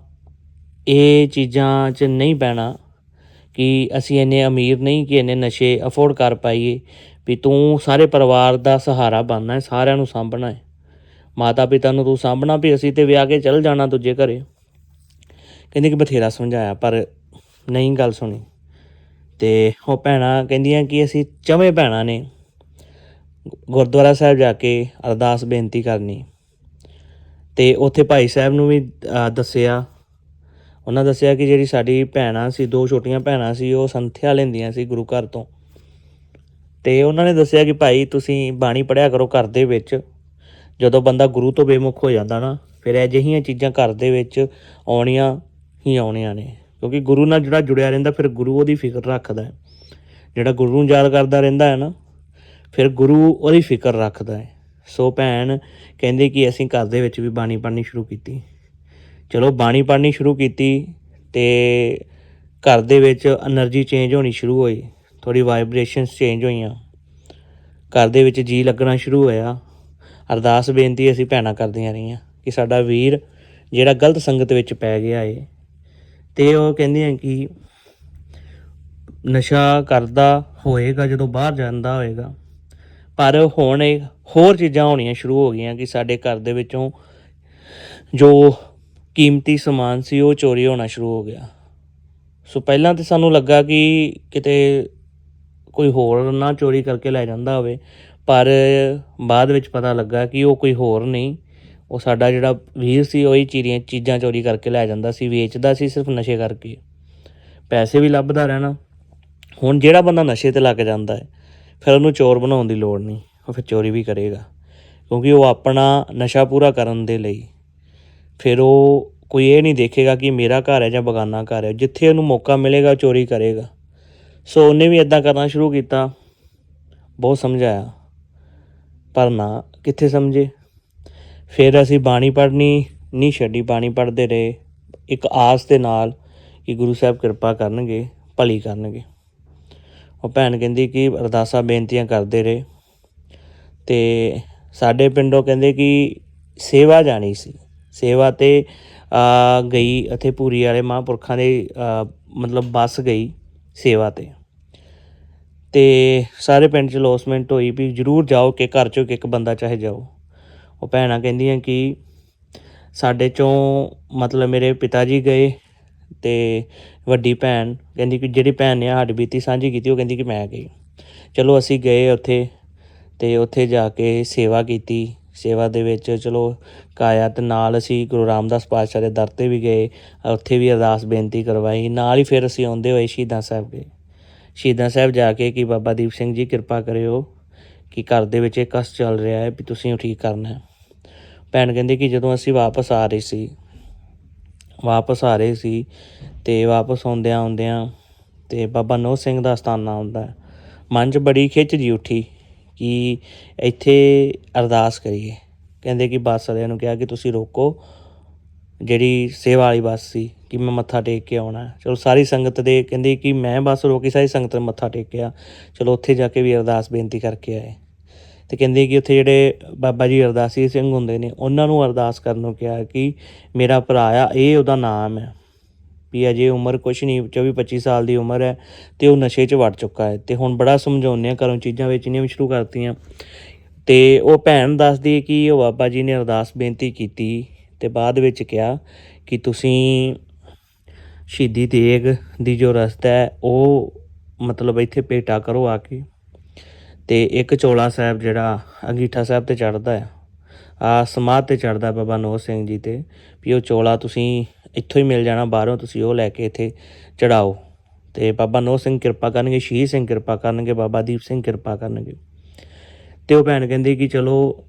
ਇਹ ਚੀਜ਼ਾਂ 'ਚ ਨਹੀਂ ਪੈਣਾ ਕਿ ਅਸੀਂ ਇੰਨੇ ਅਮੀਰ ਨਹੀਂ ਕਿ ਇੰਨੇ ਨਸ਼ੇ ਅਫੋਰਡ ਕਰ ਪਾਈਏ ਵੀ ਤੂੰ ਸਾਰੇ ਪਰਿਵਾਰ ਦਾ ਸਹਾਰਾ ਬਣਨਾ ਹੈ, ਸਾਰਿਆਂ ਨੂੰ ਸਾਂਭਣਾ ਹੈ। ਮਾਤਾ ਪਿਤਾ ਨੂੰ ਤੂੰ ਸਾਂਭਣਾ ਵੀ ਅਸੀਂ ਤੇ ਵਿਆਹ ਕੇ ਚੱਲ ਜਾਣਾ ਦੂਜੇ ਘਰੇ। ਕਹਿੰਦੇ ਕਿ ਬਥੇਰਾ ਸਮਝਾਇਆ ਪਰ ਨਹੀਂ ਗੱਲ ਸੁਣੀ। ਤੇ ਉਹ ਭੈਣਾਂ ਕਹਿੰਦੀਆਂ ਕਿ ਅਸੀਂ ਚਵੇਂ ਭੈਣਾਂ ਨੇ। ਗੁਰਦੁਆਰਾ ਸਾਹਿਬ ਜਾ ਕੇ ਅਰਦਾਸ ਬੇਨਤੀ ਕਰਨੀ। ਤੇ ਉੱਥੇ ਭਾਈ ਸਾਹਿਬ ਨੂੰ ਵੀ ਦੱਸਿਆ। ਉਹਨਾਂ ਦੱਸਿਆ ਕਿ ਜਿਹੜੀ ਸਾਡੀ ਭੈਣਾਂ ਸੀ, ਦੋ ਛੋਟੀਆਂ ਭੈਣਾਂ ਸੀ, ਉਹ ਸੰਥਿਆ ਲੈਂਦੀਆਂ ਸੀ ਗੁਰੂ ਘਰ ਤੋਂ। ਤੇ ਉਹਨਾਂ ਨੇ ਦੱਸਿਆ ਕਿ ਭਾਈ, ਤੁਸੀਂ ਬਾਣੀ ਪੜਿਆ ਕਰੋ ਘਰ ਦੇ ਵਿੱਚ। ਜਦੋਂ ਬੰਦਾ ਗੁਰੂ ਤੋਂ ਬੇਮੁਖ ਹੋ ਜਾਂਦਾ ਨਾ, ਫਿਰ ਅਜਿਹੀਆਂ ਚੀਜ਼ਾਂ ਘਰ ਦੇ ਵਿੱਚ ਆਉਣੀਆਂ ਹੀ ਆਉਣੀਆਂ ਨੇ। ਕਿਉਂਕਿ ਗੁਰੂ ਨਾਲ ਜਿਹੜਾ ਜੁੜਿਆ ਰਹਿੰਦਾ, ਫਿਰ ਗੁਰੂ ਉਹਦੀ ਫਿਕਰ ਰੱਖਦਾ ਹੈ। ਜਿਹੜਾ ਗੁਰੂ ਨੂੰ ਯਾਦ ਕਰਦਾ ਰਹਿੰਦਾ ਹੈ ਨਾ, ਫਿਰ ਗੁਰੂ ਉਹਦੀ ਫਿਕਰ ਰੱਖਦਾ ਹੈ। ਸੋ ਭੈਣ ਕਹਿੰਦੇ ਕਿ ਅਸੀਂ ਘਰ ਦੇ ਵਿੱਚ ਵੀ ਬਾਣੀ ਪੜ੍ਹਨੀ ਸ਼ੁਰੂ ਕੀਤੀ। ਚਲੋ ਬਾਣੀ ਪੜ੍ਹਨੀ ਸ਼ੁਰੂ ਕੀਤੀ ਤੇ ਘਰ ਦੇ ਵਿੱਚ એનર્ਜੀ ਚੇਂਜ ਹੋਣੀ ਸ਼ੁਰੂ ਹੋਈ। ਥੋੜੀ ਵਾਈਬ੍ਰੇਸ਼ਨਸ ਚੇਂਜ ਹੋਈਆਂ। ਘਰ ਦੇ ਵਿੱਚ ਜੀ ਲੱਗਣਾ ਸ਼ੁਰੂ ਹੋਇਆ। ਅਰਦਾਸ ਬੇਨਤੀ ਅਸੀਂ ਭੈਣਾ ਕਰਦੀਆਂ ਰਹੀਆਂ ਕਿ ਸਾਡਾ ਵੀਰ ਜਿਹੜਾ ਗਲਤ ਸੰਗਤ ਵਿੱਚ ਪੈ ਗਿਆ ਏ ਤੇ ਉਹ ਕਹਿੰਦੀਆਂ ਕਿ ਨਸ਼ਾ ਕਰਦਾ ਹੋਏਗਾ, ਜਦੋਂ ਬਾਹਰ ਜਾਂਦਾ ਹੋਏਗਾ। ਪਰ ਹੁਣ ਇਹ ਹੋਰ ਚੀਜ਼ਾਂ ਹੋਣੀਆਂ ਸ਼ੁਰੂ ਹੋ ਗਈਆਂ ਕਿ ਸਾਡੇ ਘਰ ਦੇ ਵਿੱਚੋਂ ਜੋ ਕੀਮਤੀ ਸਮਾਨ ਸੀ, ਉਹ ਚੋਰੀ ਹੋਣਾ ਸ਼ੁਰੂ ਹੋ ਗਿਆ। ਸੋ ਪਹਿਲਾਂ ਤੇ ਸਾਨੂੰ ਲੱਗਾ ਕਿ ਕਿਤੇ ਕੋਈ ਹੋਰ ਨਾ ਚੋਰੀ ਕਰਕੇ ਲੈ ਜਾਂਦਾ ਹੋਵੇ, ਪਰ ਬਾਅਦ ਵਿੱਚ ਪਤਾ ਲੱਗਾ ਕਿ ਉਹ ਕੋਈ ਹੋਰ ਨਹੀਂ। ਉਹ ਸਾਡਾ ਜਿਹੜਾ ਵੀਰ ਸੀ, ਉਹੀ ਚੀਰੀਆਂ, ਚੀਜ਼ਾਂ ਚੋਰੀ ਕਰਕੇ ਲੈ ਜਾਂਦਾ ਸੀ, ਵੇਚਦਾ ਸੀ ਸਿਰਫ ਨਸ਼ੇ ਕਰਕੇ। ਪੈਸੇ ਵੀ ਲੱਭਦਾ ਰਹਿਣਾ। ਹੁਣ ਜਿਹੜਾ ਬੰਦਾ ਨਸ਼ੇ ਤੇ ਲੱਗ ਜਾਂਦਾ ਹੈ, ਫਿਰ ਉਹਨੂੰ ਚੋਰ ਬਣਾਉਣ ਦੀ ਲੋੜ ਨਹੀਂ, ਉਹ ਫਿਰ ਚੋਰੀ ਵੀ ਕਰੇਗਾ। ਕਿਉਂਕਿ ਉਹ ਆਪਣਾ ਨਸ਼ਾ ਪੂਰਾ ਕਰਨ ਦੇ ਲਈ, ਫਿਰ ਉਹ ਕੋਈ ਇਹ ਨਹੀਂ ਦੇਖੇਗਾ ਕਿ ਮੇਰਾ ਘਰ ਹੈ ਜਾਂ ਬਗਾਨਾ ਘਰ ਹੈ। ਜਿੱਥੇ ਉਹਨੂੰ ਮੌਕਾ ਮਿਲੇਗਾ ਚੋਰੀ ਕਰੇਗਾ। ਸੋ ਉਹਨੇ ਵੀ ਇਦਾਂ ਕਰਨਾ ਸ਼ੁਰੂ ਕੀਤਾ। ਬਹੁਤ ਸਮਝਾਇਆ। ਪਰ ਨਾ, ਕਿੱਥੇ ਸਮਝੇ? ਫਿਰ ਅਸੀਂ ਬਾਣੀ ਪੜ੍ਹਨੀ, ਨਹੀਂ ਛੱਡੀ ਬਾਣੀ ਪੜ੍ਹਦੇ ਰਹੇ। ਇੱਕ ਆਸ ਦੇ ਨਾਲ ਕਿ ਗੁਰੂ ਸਾਹਿਬ ਕਿਰਪਾ ਕਰਨਗੇ, ਭਲੀ ਕਰਨਗੇ। ਉਹ ਭੈਣ ਕਹਿੰਦੀ ਕਿ ਅਰਦਾਸਾਂ, ਬੇਨਤੀਆਂ ਕਰਦੇ ਰਹੇ। ਤੇ ਸਾਡੇ ਪਿੰਡੋਂ ਕਹਿੰਦੇ ਕਿ ਸੇਵਾ ਜਾਣੀ ਸੀ। ਸੇਵਾ ਤੇ ਗਈ ਇੱਥੇ ਪੂਰੀ ਵਾਲੇ ਮਹਾਂਪੁਰਖਾਂ ਦੇ ਮਤਲਬ ਬੱਸ ਗਈ ਸੇਵਾ ਤੇ। ਤੇ ਸਾਰੇ ਪਿੰਡ ਚ ਲੋਸਮੈਂਟ ਹੋਈ ਵੀ ਜਰੂਰ ਜਾਓ ਕਿ ਘਰ ਚੋਂ ਇੱਕ ਬੰਦਾ ਚਾਹੇ ਜਾਓ। ਉਹ ਭੈਣਾਂ ਕਹਿੰਦੀਆਂ ਕਿ ਸਾਡੇ ਚੋਂ ਮਤਲਬ ਮੇਰੇ ਪਿਤਾ ਜੀ ਗਏ ਤੇ ਵੱਡੀ ਭੈਣ ਕਹਿੰਦੀ ਕਿ ਜਿਹੜੀ ਭੈਣ ਨੇ ਸਾਡੀ ਬੀਤੀ ਸਾਂਝੀ ਕੀਤੀ, ਉਹ ਕਹਿੰਦੀ ਕਿ ਮੈਂ ਗਈ। ਚਲੋ ਅਸੀਂ ਗਏ ਉੱਥੇ ਤੇ ਉੱਥੇ ਜਾ ਕੇ ਸੇਵਾ ਕੀਤੀ। ਸੇਵਾ ਦੇ ਵਿੱਚ ਚਲੋ ਕਾਇਆ ਤੇ ਨਾਲ ਅਸੀਂ ਗੁਰੂ ਰਾਮਦਾਸ ਪਾਤਸ਼ਾਹ ਦੇ ਦਰ ਤੇ ਵੀ ਗਏ। ਉੱਥੇ ਵੀ ਅਰਦਾਸ ਬੇਨਤੀ ਕਰਵਾਈ। ਨਾਲ ਹੀ ਫਿਰ ਅਸੀਂ ਆਉਂਦੇ ਹੋਏ ਸ਼ਹੀਦਾਂ ਸਾਹਿਬ ਗਏ। ਸ਼ਹੀਦਾਂ ਸਾਹਿਬ ਜਾ ਕੇ ਕਿ ਬਾਬਾ ਦੀਪ ਸਿੰਘ ਜੀ ਕਿਰਪਾ ਕਰਿਓ ਕਿ ਘਰ ਦੇ ਵਿੱਚ ਇਹ ਕਸ ਚੱਲ ਰਿਹਾ ਹੈ ਵੀ ਤੁਸੀਂ ਉਹ ਠੀਕ ਕਰਨਾ ਹੈ। ਭੈਣ ਕਹਿੰਦੀ ਕਿ ਜਦੋਂ ਅਸੀਂ ਵਾਪਸ ਆ ਰਹੇ ਸੀ, ਵਾਪਸ ਆ ਰਹੇ ਸੀ ਤੇ ਵਾਪਸ ਆਉਂਦਿਆਂ ਆਉਂਦਿਆਂ ਤੇ ਬਾਬਾ ਨੋ ਸਿੰਘ ਦਾ ਸਥਾਨਾ ਆਉਂਦਾ ਮਨ 'ਚ ਬੜੀ ਖਿੱਚ ਜੀ ਉੱਠੀ ਕਿ ਇੱਥੇ ਅਰਦਾਸ ਕਰੀਏ। ਕਹਿੰਦੇ ਕਿ ਬੱਸ ਵਾਲਿਆਂ ਨੂੰ ਕਿਹਾ ਕਿ ਤੁਸੀਂ ਰੋਕੋ, ਜਿਹੜੀ ਸੇਵਾ ਵਾਲੀ ਬੱਸ ਸੀ ਕਿ ਮੈਂ ਮੱਥਾ ਟੇਕ ਕੇ ਆਉਣਾ। ਚਲੋ ਸਾਰੀ ਸੰਗਤ ਦੇ ਕਹਿੰਦੇ ਕਿ ਮੈਂ ਬੱਸ ਰੋਕੀ, ਸਾਰੀ ਸੰਗਤ ਨੇ ਮੱਥਾ ਟੇਕਿਆ। ਚਲੋ ਉੱਥੇ ਜਾ ਕੇ ਵੀ ਅਰਦਾਸ ਬੇਨਤੀ ਕਰਕੇ ਆਏ। ਤੇ ਕਹਿੰਦੇ ਕਿ ਉੱਥੇ ਜਿਹੜੇ ਬਾਬਾ ਜੀ ਅਰਦਾਸੀ ਸਿੰਘ ਹੁੰਦੇ ਨੇ, ਉਹਨਾਂ ਨੂੰ ਅਰਦਾਸ ਕਰਨ ਨੂੰ ਕਿਹਾ ਕਿ ਮੇਰਾ ਭਰਾ ਆ, ਇਹ ਉਹਦਾ ਨਾਮ ਹੈ। ਵੀ ਅਜੇ ਉਮਰ ਕੁਛ ਨਹੀਂ 24 25 ਸਾਲ ਦੀ ਉਮਰ ਹੈ ਤੇ ਉਹ ਨਸ਼ੇ 'ਚ ਵੜ ਚੁੱਕਾ ਹੈ। ਤੇ ਹੁਣ ਬੜਾ ਸਮਝਾਉਂਦੇ ਆ, ਘਰੋਂ ਚੀਜ਼ਾਂ ਵੇਚਣੀਆਂ ਵੀ ਸ਼ੁਰੂ ਕਰਤੀਆਂ। ਤੇ ਉਹ ਭੈਣ ਦੱਸਦੀ ਹੈ ਕਿ ਉਹ ਬਾਬਾ ਜੀ ਨੇ ਅਰਦਾਸ ਬੇਨਤੀ ਕੀਤੀ ਤੇ ਬਾਅਦ ਵਿੱਚ ਕਿਹਾ ਕਿ ਤੁਸੀਂ ਸ਼ਹੀਦੀ ਦੇਗ ਦੀ ਜੋ ਰਸਤਾ ਹੈ, ਉਹ ਮਤਲਬ ਇੱਥੇ ਭੇਟਾ ਕਰੋ ਆ ਕੇ। ਤੇ ਇੱਕ ਚੋਲਾ ਸਾਹਿਬ ਜਿਹੜਾ ਅੰਗੀਠਾ ਸਾਹਿਬ ਤੇ ਚੜਦਾ ਹੈ ਆ ਸਮਾਧ ਤੇ ਚੜਦਾ ਬਾਬਾ ਨੋ ਸਿੰਘ ਜੀ ਤੇ, ਵੀ ਉਹ ਚੋਲਾ ਤੁਸੀਂ ਇੱਥੋਂ ਹੀ ਮਿਲ ਜਾਣਾ, ਬਾਹਰੋਂ ਤੁਸੀਂ ਉਹ ਲੈ ਕੇ ਇੱਥੇ ਚੜਾਓ ਤੇ ਬਾਬਾ ਨੋ ਸਿੰਘ ਕਿਰਪਾ ਕਰਨਗੇ, ਸ਼ਹੀਦ ਸਿੰਘ ਕਿਰਪਾ ਕਰਨਗੇ, ਬਾਬਾ ਦੀਪ ਸਿੰਘ ਕਿਰਪਾ ਕਰਨਗੇ। ਤੇ ਉਹ ਭੈਣ ਕਹਿੰਦੀ ਕਿ ਚਲੋ